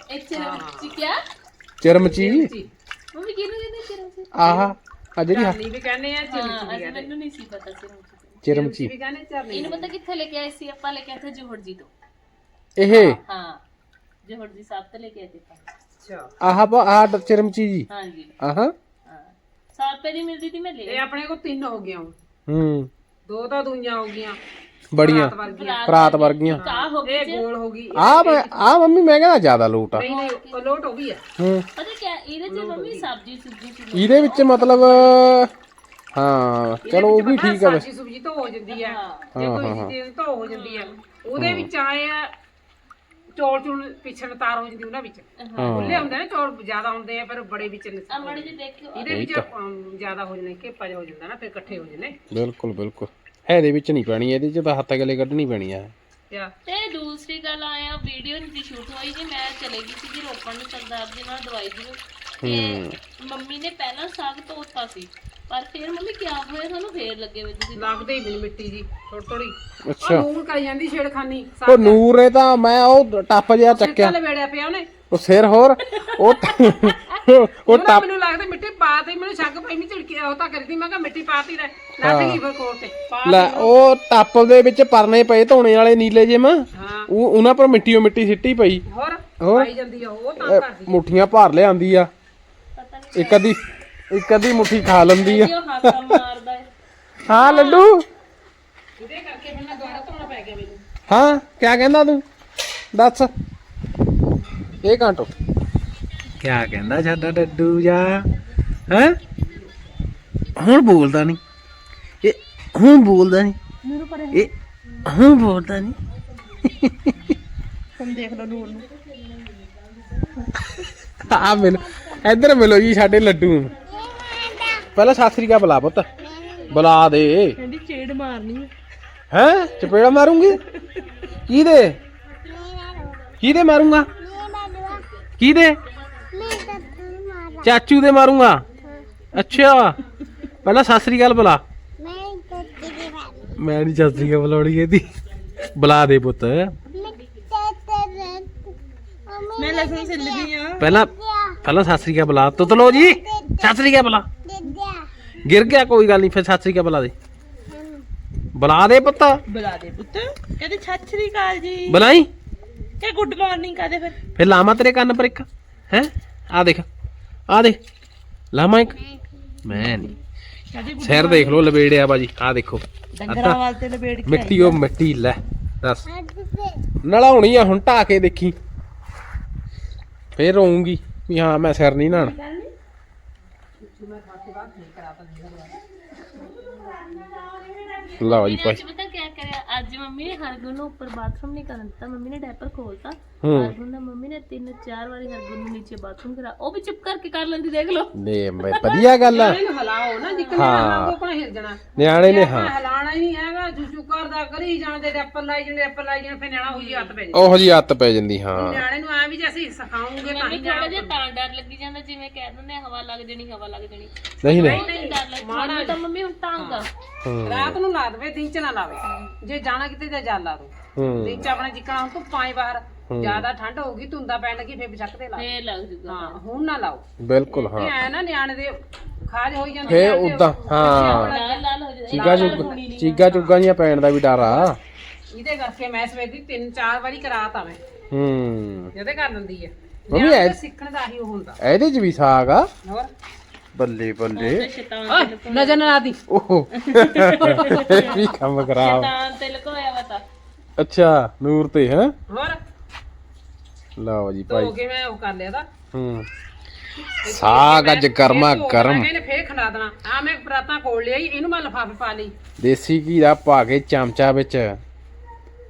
ਚਰਮਚੀ ਮੰਮੀ ਕਿਹਨੂੰ ਕਹਿੰਦੇ ਚਿਰ ਆਹ ਆ ਜਿਹੜੀ ਹਾ- ਚਰਨੀ ਵੀ ਕਹਿੰਦੇ ਆ ਚਰਨੀ ਹਾਂ ਅੱਜ ਮੈਨੂੰ ਨਹੀਂ ਸੀ ਪਤਾ ਸੀ ਚਰਮਚੀ ਵੀ ਕਹਿੰਦੇ ਚਰਨੀ ਇਹਨੂੰ ਪਤਾ ਕਿੱਥੇ ਲੈ ਕੇ ਆਏ ਸੀ? ਆਪਾਂ ਲੈ ਕੇ ਆਏ ਥੇ ਜੋਹੜ ਜੀ ਤੋਂ। ਇਹ? ਹਾਂ ਜੋਹੜ ਜੀ ਸਾਹਿਬ ਤੋਂ ਲੈ ਕੇ ਆਏ ਥੇ ਆਪਾਂ। ਅੱਛਾ। ਆਹ ਬ- ਆਹ ਡ- ਚਰਮਚੀ ਜੀ। ਹਾਂਜੀ। ਆਹਾਂ। ਹਾਂ। 100 ਰੁਪਏ ਦੀ ਮਿਲਦੀ ਸੀ ਮੈਂ ਲੈ ਇਹ ਆਪਣੇ ਕੋਲ ਤਿੰਨ ਹੋ ਗਈਆਂ ਹੁਣ। ਹੂੰ। ਦੋ ਤਾਂ ਦੂਈਆਂ ਹੋ ਗਈਆਂ। ਬੜੀਆਂ। ਪਰਾਤ ਵਰਗੀਆਂ। ਕਾ ਹੋ ਗਈ ਇਹ ਗੋਲ ਹੋ ਗਈ ਆ ਮੈਂ ਆ ਮੰਮੀ ਮੈਂ ਕਹਿੰਦਾ ਜ਼ਿਆਦਾ ਲੋਟ ਆ। ਨਹੀਂ ਨਹੀਂ ਉਹ ਲੋਟ ਹੋ ਗਈ ਆ। ਹੂੰ। ਪਤਾ ਕਿਆ ਇਹਦੇ ਚ ਮੰਮੀ ਸਬਜ਼ੀ ਸੁਬਜ਼ੀ ਸੀ ਇਹਦੇ ਵਿੱਚ ਮਤਲਬ ਹਾਂ ਚਲੋ ਉਹ ਵੀ ਠੀਕ ਆ। ਸਬਜ਼ੀ ਸੁਬਜੀ ਤਾਂ ਹੋ ਜਾਂਦੀ ਆ। ਜੇ ਕੋਈ ਚੀਜ਼ ਹੋ ਜਾਂਦੀ ਆ। ਉਹਦੇ ਵਿੱਚ ਆਏ ਆ ਚੌਲ ਚੂਲ ਪਿਛਣ ਤਾਰ ਹੋ ਜਾਂਦੀ ਉਹਨਾਂ ਵਿੱਚ। ਖੁੱਲੇ ਹੁੰਦੇ ਨੇ ਚੌਲ ਜ਼ਿਆਦਾ ਹੁੰਦੇ ਆ ਪਰ ਬੜੇ ਵਿੱਚ ਨਹੀਂ। ਅਮੜ ਜੀ ਦੇਖਿਓ। ਇਹਦੇ ਵਿੱਚ ਅਮ, ਜ਼ਿਆਦਾ ਹੋ ਜਾਂਦੇ ਘੇਪਾ ਜਿਹਾ ਹੋ ਜਾਂਦਾ ਨਾ ਫਿਰ ਇਕੱਠੇ ਹੋ ਜਾਂਦੇ। ਬਿਲਕੁਲ ਬਿਲਕੁਲ। ਹੈ ਇਹਦੇ ਵਿੱਚ ਨਹੀਂ ਪੈਣੀ ਇਹਦੇ ਚ ਤਾਂ ਹੱਥ ਗਲੇ ਕੱਢਣੀ ਪੈਣੀ ਆ। ਕਿਆ? ਤੇ ਦੂਸਰੀ ਗੱਲ ਆਇਆ ਵੀਡੀਓ ਨਹੀਂ ਸ਼ੂਟ ਹੋਈ ਜੀ ਮੈਂ ਚਲੇ ਗਈ ਸੀ ਜੀ ਰੋਪਣ ਨੂੰ ਸਰਦਾਰ ਜੀ ਨਾਲ ਦਵਾਈ ਦੀ ਨੂੰ। ਤੇ ਮੰਮੀ ਨੇ ਪਹਿਲਾਂ ਸਾਗ ਧੋਤਾ ਸੀ ਪਰ ਫਿਰ ਮੰਮੀ ਕਿਆ ਹੋਇਆ ਸਾਨੂੰ ਫੇਰ ਲੱਗੇ ਵੇ ਤੁਸੀਂ। ਲੱਗਦੇ ਹੀ ਨਹੀਂ ਮਿੱਟੀ ਜੀ ਥੋੜੀ ਥੋੜੀ ਅੱਛਾ। ਨੂਰ ਕਰੀ ਜਾਂਦੀ ਛੇੜਖਾਨੀ ਉਹ ਨੂਰ ਨੇ ਤਾਂ ਮੈਂ ਉਹ ਟੱਪ ਜਿਹਾ ਚੱਕਿਆ। ਸਾਲੇ ਵੇੜਿਆ ਪਿਆ ਉਹਨੇ। ਉਹ ਸਿਰ ਹੋਰ ਉਹ ਉਹ ਉਹਦਾ ਮੈਨੂੰ ਲੱਗਦਾ ਮਿੱਟੀ ਪਾਤੀ ਮੈਨੂੰ ਸ਼ੱਕ ਪਈ ਮੈਂ ਝਿੜਕੀ ਉਹ ਤਾਂ ਕਰਦੀ ਮੈਂ ਕਿਹਾ ਮਿੱਟੀ ਪਾਤੀ ਲੈ ਲੱਗ ਗਈ ਫਿਰ ਕੋਲ ਤੇ ਪਾ ਲੈ ਉਹ ਟੱਪ ਦੇ ਵਿੱਚ ਪਰਨੇ ਪਏ ਧੋਣੇ ਵਾਲੇ ਨੀਲੇ ਜਿਹੇ ਮਾਂ ਹਾਂ। ਉਹ ਉਹਨਾਂ ਪਰ ਮਿੱਟੀ ਮਿੱਟੀ ਸਿੱਟੀ ਪਈ। ਹੋਰ ਹੋਰ? ਪਾਈ ਜਾਂਦੀ ਆ ਉਹ ਤਾਂ ਕਰਦੀ ਮੁੱਠੀਆਂ ਭਰ ਲਿਆਂਦੀ ਆ। ਪਤਾ ਨਹੀਂ ਇੱਕ ਅੱਧੀ ਇੱਕ ਅੱਧੀ ਮੁੱਠੀ ਖਾ ਲੈਂਦੀ ਆ। ਕਿਉਂ ਹਾਸਾ ਮਾਰਦਾ ਹੈ ਹਾਂ ਲੱਡੂ। ਇਹਦੇ ਕਰਕੇ ਮੈਨੂੰ ਦੁਆਰਾ ਧੋਣਾ ਪੈ ਗਿਆ ਮੈਨੂੰ। ਹਾਂ ਕਿਆ ਕਹਿੰਦਾ ਤੂੰ? ਦੱਸ। ਇਹ ਕਾਂਟੋ ਕਿਆ ਕਹਿੰਦਾ ਸਾਡਾ ਡੱਡੂ ਜਾ? ਹੈ? ਹੁਣ ਬੋਲਦਾ ਨਹੀਂ ਇਹ ਹੁਣ ਬੋਲਦਾ ਨਹੀਂ ਇਹ ਹੁਣ ਬੋਲਦਾ ਨਹੀਂ ਹੁਣ ਦੇਖ ਲਓ ਨੂਰ ਨੂੰ। ਆ ਮਿਲ ਇੱਧਰ ਮਿਲੋ ਜੀ ਸਾਡੇ ਲੱਡੂ। ਨੂੰ ਪਹਿਲਾਂ ਸਤਿ ਸ੍ਰੀ ਅਕਾਲ ਬੁਲਾ ਪੁੱਤ। ਬੁਲਾ ਦੇ। ਕਹਿੰਦੀ ਛੇੜ ਮਾਰਨੀ ਹੈ। ਹੈ? ਚਪੇੜਾ ਮਾਰੂੰਗੀ? ਕਿਹਦੇ? ਕਿਹਦੇ ਮਾਰੂੰਗਾ? ਕਿਹਦੇ? ਚਾਚੂ ਦੇ ਮਾਰੂੰਗਾ। ਅੱਛਾ। ਪਹਿਲਾਂ ਸਤਿ ਸ੍ਰੀ ਅਕਾਲ ਬੁਲਾ। ਮੈਂ ਨਹੀਂ ਸਤਿ ਸ੍ਰੀ ਅਕਾਲ ਬੁਲਾਉਣੀ ਇਹਦੀ। ਬੁਲਾ ਦੇ ਪੁੱਤ। ਮੈਂ ਲਸਣ ਸਿੱਲਦੀ ਆ। ਪਹਿਲਾਂ ਪਹਿਲਾਂ ਸਤਿ ਸ੍ਰੀ ਅਕਾਲ ਬੁਲਾ। ਤੁਤਲੋ ਜੀ। ਸਤਿ ਸ੍ਰੀ ਅਕਾਲ ਬੁਲਾ। ਗਿਰ ਗਿਆ ਕੋਈ ਗੱਲ ਨਹੀਂ ਫਿਰ ਸਤਿ ਸ੍ਰੀ ਅਕਾਲ ਬੁਲਾ ਦੇ। ਬੁਲਾ ਦੇ ਪੁੱਤ। ਬੁਲਾ ਦੇ ਪੁੱਤ। ਕਹਿੰਦੇ ਸ੍ਰੀ ਅਕਾਲ ਜੀ। ਬੁਲਾਈ। ਕਿ ਗੁੱਡ ਮਾਰਨਿੰਗ ਕਹਦੇ ਫਿਰ। ਫਿਰ ਲਾਵਾਂ ਤੇਰੇ ਕੰਨ ਪਰ ਇੱਕ ਹੈ? ਆ ਦੇਖ ਆ ਦੇਖ ਲਾਵਾਂ ਇੱਕ। ਮੈਂ ਨਹੀਂ। ਕਹਿੰਦੇ ਸਿਰ ਦੇਖ ਲੋ ਲਵੇੜਿਆ ਬਾਜੀ ਆ ਦੇਖੋ। ਡੰਗਰਾਂ ਵਾਲ ਤੇ ਲਪੇੜ ਕੇ ਮਿੱਟੀ ਉਹ ਮਿੱਟੀ ਲੈ ਦੱਸ। ਨਲਾਉਣੀ ਆ ਹੁਣ ਢਾ ਕੇ ਦੇਖੀ। ਫੇਰ ਰੋਉਂਗੀ ਵੀ ਹਾਂ ਮੈਂ ਸਿਰ ਨਹੀਂ ਨਹਾਣਾ ਲਓ ਜੀ ਭਾਈ। ਅੱਜ ਮੰਮੀ ਨੇ ਹਰਗੁਣ ਨੂੰ ਉੱਪਰ ਬਾਥਰੂਮ ਨਹੀਂ ਕਰਨ ਦਿੱਤਾ। ਮੰਮੀ ਨੇ ਡਾਇਪਰ ਖੋਲਤਾ। ਹਰਗੁਣ ਦਾ ਮੰਮੀ ਨੇ ਤਿੰਨ ਚਾਰ ਵਾਰੀ ਹਰਗੁਣ ਨੂੰ ਨੀਚੇ ਬਾਥਰੂਮ ਕਰਾ ਉਹ ਵੀ ਚੁੱਪ ਕਰਕੇ ਕਰ ਲੈਂਦੀ ਦੇਖ ਲਓ। ਨੇ ਵਧੀਆ ਗੱਲ ਆ। ਇਹਨੂੰ ਹਲਾਓ ਨਾ ਜਿੱਕਣ ਹਾਂ। ਹਲਾਓ ਕੋਣ ਹਿਲ ਜਾਣਾ। ਨਿਆਣੇ ਨੇ ਹਾਂ। ਹੀ ਨਹੀਂ ਹੈਗਾ ਜੂਜੂ ਕਰਦਾ ਕਰੀ ਜਾਂਦੇ ਡੱਪਰ ਲਾਈ ਜਾਂਦੇ ਡੱਪਰ ਲਾਈ ਜਾਂਦੇ ਫਿਰ ਨਿਆਣਾ ਹੋਈ ਹੱਥ ਪੈ ਜੇ ਉਹੋ ਜੀ ਆਦਤ ਪੈ ਜਾਂਦੀ ਹਾਂ। ਨਿਆਣੇ ਨੂੰ ਐ ਵੀ ਜੇ ਅਸੀਂ ਸਿਖਾਉਂਗੇ ਤਾਂ ਹੀ ਥੋੜਾ ਨਿਆਣਾ ਜਿਹਾ ਤਾਂ ਡਰ ਲੱਗੀ ਜਾਂਦਾ ਜਿਵੇਂ ਕਹਿ ਦਿੰਦੇ ਆ, ਹਵਾ ਲੱਗ ਜਣੀ ਹਵਾ ਲੱਗ ਜਣੀ। ਨਹੀਂ ਨਹੀਂ। ਨਹੀਂ ਡਰ ਲੱਗ ਮੈਨੂੰ ਤਾਂ ਮੰਮੀ ਹੁਣ ਤੰਗ ਆ ਹੂੰ। ਰਾਤ ਨੂੰ ਲਾ ਦੇਵੇ ਦਿਨ ਚ ਨਾ ਲਾਵੇ। ਜੇ ਜਾਣਾ ਕਿਤੇ ਤਾਂ ਜਾ ਲਾ ਦੋ। ਹੂੰ। ਦਿਨ ਚ ਆਪਣਾ ਜਿੱਕਣਾ ਹੁਣ ਧੁੱਪਾਂ ਏ ਬਾਹਰ। ਜ਼ਿਆਦਾ ਠੰਡ ਹੋਊਗੀ ਧੁੰਦਾ ਪੈਣ ਲੱਗੀ ਫੇਰ ਬਚਕ ਤੇ ਲਾ ਫੇਰ ਲੱਗ ਜੂਗਾ ਹਾਂ ਹੁਣ ਨਾ ਲਾਓ। ਬਿਲਕੁਲ ਹਾਂ। ਇਹ ਐ ਨਾ ਨਿਆਣੇ ਦੇ ਖਾਜ ਹੋਈ ਜਾਂਦੀ ਫੇ ਆ ਉਦਾਂ ਹਾਂ। ਲਾਲ ਲਾਲ ਹੋ ਜਾਂਦਾ। ਚੀਗਾ ਚੁੱਗਾ ਚੀਗਾ ਚੁੱਗਾ ਜੀਆਂ ਪੈਣ ਦਾ ਵੀ ਡਰ ਆ। ਇਹਦੇ ਕਰਕੇ ਮੈਂ ਸਵੇਰ ਦੀ ਤਿੰਨ ਚਾਰ ਵਾਰੀ ਕਰਾਤਾ ਮੈਂ। ਹੂੰ। ਜਿਹਦੇ ਕਰ ਦਿੰਦੀ ਹੈ ਮੰਮੀ ਨਿਆਣੇ ਐ- ਦਾ ਸਿੱਖਣ ਦਾ ਹੀ ਉਹ ਹੁੰਦਾ। ਇਹਦੇ ਚ ਵੀ ਸਾਗ ਆ? ਹੋਰ? ਬੱਲੇ ਬੱਲੇ। ਸ਼ੈਤਾਨ ਓਏ ਨਜ਼ਰ ਨਾ ਆਦੀ ਓਹ। ਇਹ ਵੀ ਕੰਮ ਖਰਾਬ। ਸ਼ੈਤਾਨ ਤੇ ਲੁਕੋਇਆ ਵਾ ਤਾਂ। ਅੱਛਾ ਨੂਰ ਤੇ ਹੈ। ਹੋਰ? ਲਓ ਜੀ ਭਾਈ। ਧੋ ਕੇ ਮੈਂ ਉਹ ਕਰ ਲਿਆ ਦਾ ਹੂੰ। ਸਾਗ ਅੱਜ ਗਰਮਾ ਗਰਮ ਇਹਨੇ ਫੇਰ ਖਿਲਾ ਦੇਣਾ। ਆ ਮੈਂ ਪਰਾਤਾਂ ਕੋਲ ਲਿਆਈ ਇਹਨੂੰ ਮੈਂ ਲਫਾਫੇ ਪਾ ਲਈ। ਦੇਸੀ ਘੀ ਦਾ ਪਾ ਕੇ ਚਮਚਾ ਵਿੱਚ।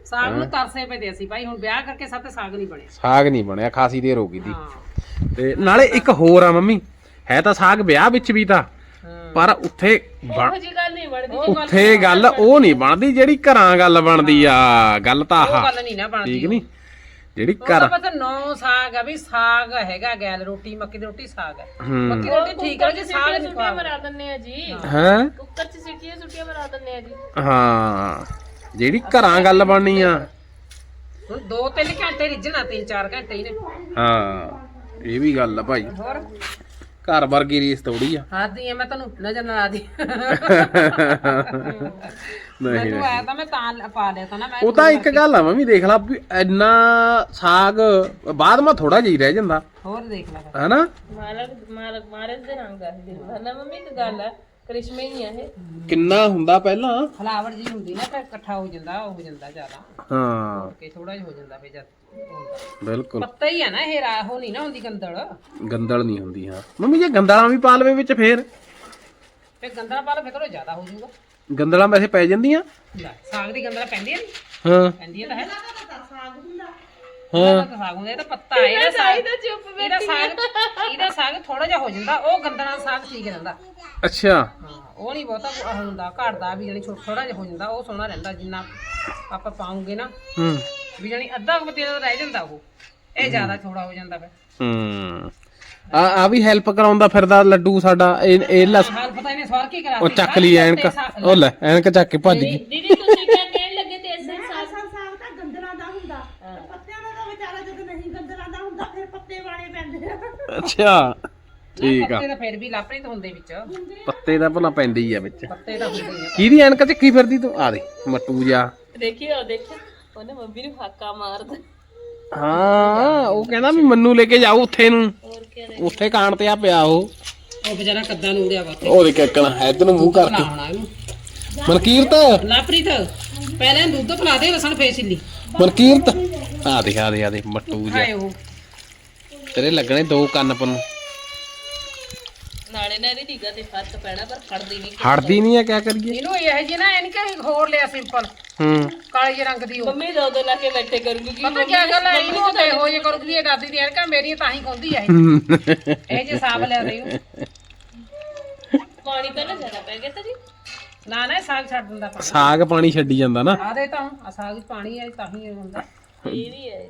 ਸਾਗ ਨੂੰ ਤਰਸੇ ਪਏ ਦੇ ਭਾਈ ਹੁਣ ਵਿਆਹ ਕਰਕੇ ਸਭ ਤੇ ਸਾਗ ਨਹੀਂ ਬਣਿਆ। ਸਾਗ ਨਹੀਂ ਬਣਿਆ ਖਾਸੀ ਦੇਰ ਹੋ ਗਈ ਦੀ। ਤੇ ਨਾਲੇ ਇੱਕ ਹੋਰ ਆ ਮੰਮੀ ਹੈ ਤਾਂ ਸਾਗ ਵਿਆਹ ਵਿੱਚ ਵੀ ਤਾਂ। ਪਰ ਉੱਥੇ ਬਣ- ਉਹ ਜੀ ਗੱਲ ਨਹੀਂ ਬਣਦੀ। ਉੱਥੇ ਗੱਲ ਉਹ ਨਹੀਂ ਬਣਦੀ ਜਿਹੜੀ ਘਰਾਂ ਗੱਲ ਬਣਦੀ ਆ ਗੱਲ ਤਾਂ ਉਹ ਆਹ। ਗੱਲ ਨਹੀਂ ਨਾ ਬਣਦੀ ਠੀਕ ਨਹੀਂ ਜਿਹੜੀ ਉਹ ਘਰ ਤਾਂ ਪਤਾ ਨੌ ਸਾਗ ਆ ਵੀ ਸਾਗ ਹੈਗਾ ਗੈਲ ਰੋਟੀ ਮੱਕੀ ਦੀ ਰੋਟੀ ਸਾਗ ਹੈ ਹੂੰ। ਮੱਕੀ ਦੀ ਰੋਟੀ ਠੀਕ ਹੈ ਜੀ ਸਾਗ ਨਹੀਂ ਸੁੱਟੀਆਂ ਖਵਾ ਮਰਾ ਦਿੰਨੇ ਆ ਜੀ। ਹੈ। ਕੁੱਕਰ 'ਚ ਸਿੱਟੀਆਂ ਸੁੱਟੀਆਂ ਮਰਾ ਦਿੰਨੇ ਆ ਜੀ। ਹਾਂ। ਜਿਹੜੀ ਘਰਾਂ ਗੱਲ ਬਣਨੀ ਆ। ਹੁਣ 2-3 ਘੰਟੇ ਰਿੱਝਣਾ 3-4 ਘੰਟੇ ਹੀ ਨੇ। ਹਾਂ ਇਹ ਵੀ ਗੱਲ ਆ ਭਾਈ। ਹੋਰ? ਘਰ ਵਰਗੀ ਰੀਸ ਥੋੜੀ ਆ। ਆਦੀ ਆ ਮੈਂ ਤੁਹਾਨੂੰ ਨਜ਼ਰ ਨਾ ਆਦੀ ਨਹੀਂ ਮੈਨੂੰ ਆਇਆ ਤਾਂ ਮੈਂ ਤਾਂ ਪਾ ਲਿਆ ਤਾਂ ਨਾ ਮੈਂ ਉਹ ਤਾਂ ਇੱਕ ਗੱਲ ਆ ਮੰਮੀ ਦੇਖ ਲਾ ਵੀ ਇੰਨਾ ਸਾਗ ਬਾਅਦ ਮਾ ਥੋੜਾ ਜਿਹਾ ਹੀ ਰਹਿ ਜਾਂਦਾ। ਹੋਰ ਦੇਖ ਲੈ। ਹਨਾ? ਮਾਲਕ ਮਾਲਕ ਮਾਰਸ ਦੇ ਰੰਗ ਆ ਹਨਾ ਮੰਮੀ ਇੱਕ ਗੱਲ ਆ ਕ੍ਰਿਸ਼ਮੇ ਹੀ ਆ ਇਹ। ਕਿੰਨਾ ਹੁੰਦਾ ਪਹਿਲਾਂ? ਫਲਾਵਰ ਜੀ ਹੁੰਦੀ ਨਾ ਫਿਰ ਇਕੱਠਾ ਹੋ ਜਾਂਦਾ ਉਹ ਹੋ ਜਾਂਦਾ ਜ਼ਿਆਦਾ। ਹਾਂ। ਕਿ ਥੋੜਾ ਜਿਹਾ ਹੋ ਜਾਂਦਾ ਵੀ ਜਦ। ਬਿਲਕੁਲ। ਪੱਤਾ ਹੀ ਆ ਨਾ ਇਹ ਰਾਹੋ ਨਹੀਂ ਨਾ ਹੁੰਦੀ ਗੰਦਲ। ਗੰਦਲ ਨਹੀਂ ਹੁੰਦੀ ਹਾਂ। ਮੰਮੀ ਜੇ ਗੰਦਲਾਂ ਵੀ ਪਾ ਲਵੇ ਵਿੱਚ ਫੇਰ? ਫਿਰ ਗੰਦਲਾ ਪਾ ਲਓ ਫਿਰ ਥੋੜਾ ਜ਼ਿਆਦਾ ਹੋ ਜਾਊਗਾ। ਗੰਦਲਾਂ ਵੈਸੇ ਪੈ ਜਾਂਦੀਆਂ? ਲੈ, ਸਾਗ ਦੀ ਗੰਦਲਾ ਪੈਂਦੀ ਨੀ? ਹਾਂ। ਪੈਂਦੀ ਤਾਂ ਹੈ। ਹਾਂ। ਇਹਦਾ ਤਾਂ ਸਾਗ ਹੁੰਦਾ ਇਹ ਤਾਂ ਪੱਤਾ ਹੈ ਇਹਦਾ ਸਾਗ ਇਹਦਾ ਚੁੱਪ ਇਹਦਾ ਸਾਗ ਇਹਦਾ ਸਾਗ ਥੋੜਾ ਜਿਹਾ ਹੋ ਜਾਂਦਾ ਉਹ ਗੰਦਲਾਂ ਦਾ ਸਾਗ ਠੀਕ ਰਹਿੰਦਾ। ਅੱਛਾ। ਹਾਂ ਉਹ ਨਹੀਂ ਬਹੁਤਾ ਹੁੰਦਾ ਘੜਦਾ ਵੀ ਜਾਨੀ ਥੋੜਾ ਜਿਹਾ ਹੋ ਜਾਂਦਾ ਉਹ ਸੋਹਣਾ ਰਹਿੰਦਾ ਜਿੰਨਾ ਆਪਾਂ ਪਾਉਂਗੇ ਨਾ। ਹੂੰ। ਵੀ ਜਾਨੀ ਅੱਧਾ ਕੁ ਪਤੀਲਾ ਤਾਂ ਰਹਿ ਜਾਂਦਾ ਉਹ ਇਹ ਜ਼ਿਆਦਾ ਥੋੜਾ ਹੋ ਜਾਂਦਾ ਫਿਰ। ਹੂੰ। ਆ ਆ ਵੀ ਹੈਲਪ ਕਰਾਉਂਦਾ ਫਿਰਦਾ ਲੱਡੂ ਸਾਡਾ ਇਹ ਇਹ ਲੈ ਹਾਲ ਪਤਾ ਇਹਨੇ ਸਵਾਰ ਕੀ ਕਰਾ ਉਹ ਚੱਕ ਲਈ ਐਨਕ। ਉਹ ਲੈ ਐਨਕ ਚੱਕ ਕੇ ਭੱਜ ਗਈ। ਦੀਦੀ ਤੁਸੀਂ ਕਿਆ ਕਹਿਣ ਲੱਗੇ ਤੇ ਇਸੇ ਸਾਗ ਸਾਗ ਤਾਂ ਗੰਦਲਾਂ ਦਾ ਹੁੰਦਾ। ਤੇ ਪੱਤਿਆਂ ਦਾ ਤਾਂ ਵਿਚਾਰਾ ਜਦੋਂ ਨਹੀਂ ਗੰਦਲਾਂ ਦਾ ਹੁੰਦਾ ਫਿਰ ਪੱਤੇ ਵਾਲੇ ਪੈਂਦੇ ਆ। ਅੱਛਾ ਠੀਕ ਆ। ਪੱਤੇ ਤਾਂ ਫਿਰ ਵੀ ਲਾਪਰੀ ਤਾਂ ਹੁੰਦੇ ਵਿੱਚ। ਪੱਤੇ ਦਾ ਭਲਾ ਪੈਂਦੇ ਹੀ ਆ ਵਿੱਚ। ਪੱਤੇ ਤਾਂ ਹੁੰਦੇ ਹੀ ਆ। ਕਿਹਦੀ ਐਨਕ ਚੱਕੀ ਫਿਰਦੀ ਤੂੰ? ਆ ਦੇ ਮੱਟੂ ਜਾ ਦੇਖੀ ਉਹ ਦੇਖੀ ਉਹਨੇ ਮੰਮੀ ਨੂੰ ਹਾਕਾ ਮਾਰਦਾ। ਹਾਂ ਉਹ ਕਹਿੰਦਾ ਵੀ ਮੰਨੂ ਲੈ ਕੇ ਜਾਓ ਉੱਥੇ ਨੂੰ। ਉੱਥੇ ਕਾਣ ਤੇ ਆ ਪਿਆ ਉਹ। ਉਹ ਵਿਚਾਰਾ ਕੱਦਾਂ ਨੂੰ ਉੜਿਆ ਵਾ। ਉਹ ਦੇ ਕੱਕਣਾ ਇੱਧਰ ਨੂੰ ਮੂੰਹ ਕਰਕੇ। ਲਾਉਣਾ ਇਹਨੂੰ। ਮਨਕੀਰਤ! ਲਾਪਰੀ ਤਾਂ ਪਹਿਲਾਂ ਇਹਨੂੰ ਦੁੱਧ ਪਿਲਾ ਦੇ ਲਸਣ ਫੇਰ ਛਿੱਲੀ। ਮਨਕੀਰਤ! ਆ ਦੇ ਆ ਦੇ ਆ ਦੇ ਮੱਟੂ ਜਾ ਹਾਏ ਉਹ ਤੇਰੇ ਲੱਗਣੇ ਦੋ ਕੰਨ ਪਨ। ਨਾਲੇ ਨਾ ਇਹਦੀ ਢੀਗਾ ਤੇ ਪੈਣਾ ਪਰ ਖੜਦੀ ਨਹੀਂ ਹਟਦੀ ਨਹੀਂ ਆ ਕਿਆ ਕਰੀਏ? ਇਹਨੂੰ ਇਹ ਜੀ ਨਾ ਇਹਨ ਕਿ ਹੋਰ ਲਿਆ ਸਿੰਪਲ ਹੂੰ ਕਾਲੇ ਜਿਹੇ ਰੰਗ ਦੀ ਉਹ। ਮੰਮੀ ਦੋ ਦੋ ਲਾ ਕੇ ਬੈਠੇ ਕਰੂਗੀ ਕਿ ਪਤਾ ਕੀ ਗੱਲ ਹੈ ਇਹਨੂੰ ਤੇ ਹੋ ਜੇ ਕਰੂਗੀ ਇਹ ਦਾਦੀ ਦੀ ਐਨਕਾਂ ਮੇਰੀ ਤਾਂ ਹੀ ਖੁੰਦੀ ਆ ਇਹ। ਇਹ ਜੇ ਸਾਫ਼ ਲਿਆ ਦੇ ਇਹਨੂੰ। ਪਾਣੀ ਤਾਂ ਨਾ ਜ਼ਿਆਦਾ ਪੈ ਗਿਆ ਤਾਂ ਜੀ। ਨਾ ਨਾ ਇਹ ਸਾਗ ਛੱਡ ਦਿੰਦਾ ਪਾਣੀ। ਸਾਗ ਪਾਣੀ ਛੱਡੀ ਜਾਂਦਾ ਨਾ। ਆ ਦੇ ਤਾਂ ਆਹ ਸਾਗ 'ਚ ਪਾਣੀ ਹੈ ਤਾਂ ਹੀ ਇਹ ਹੁੰਦਾ। ਇਹ ਵੀ ਹੈ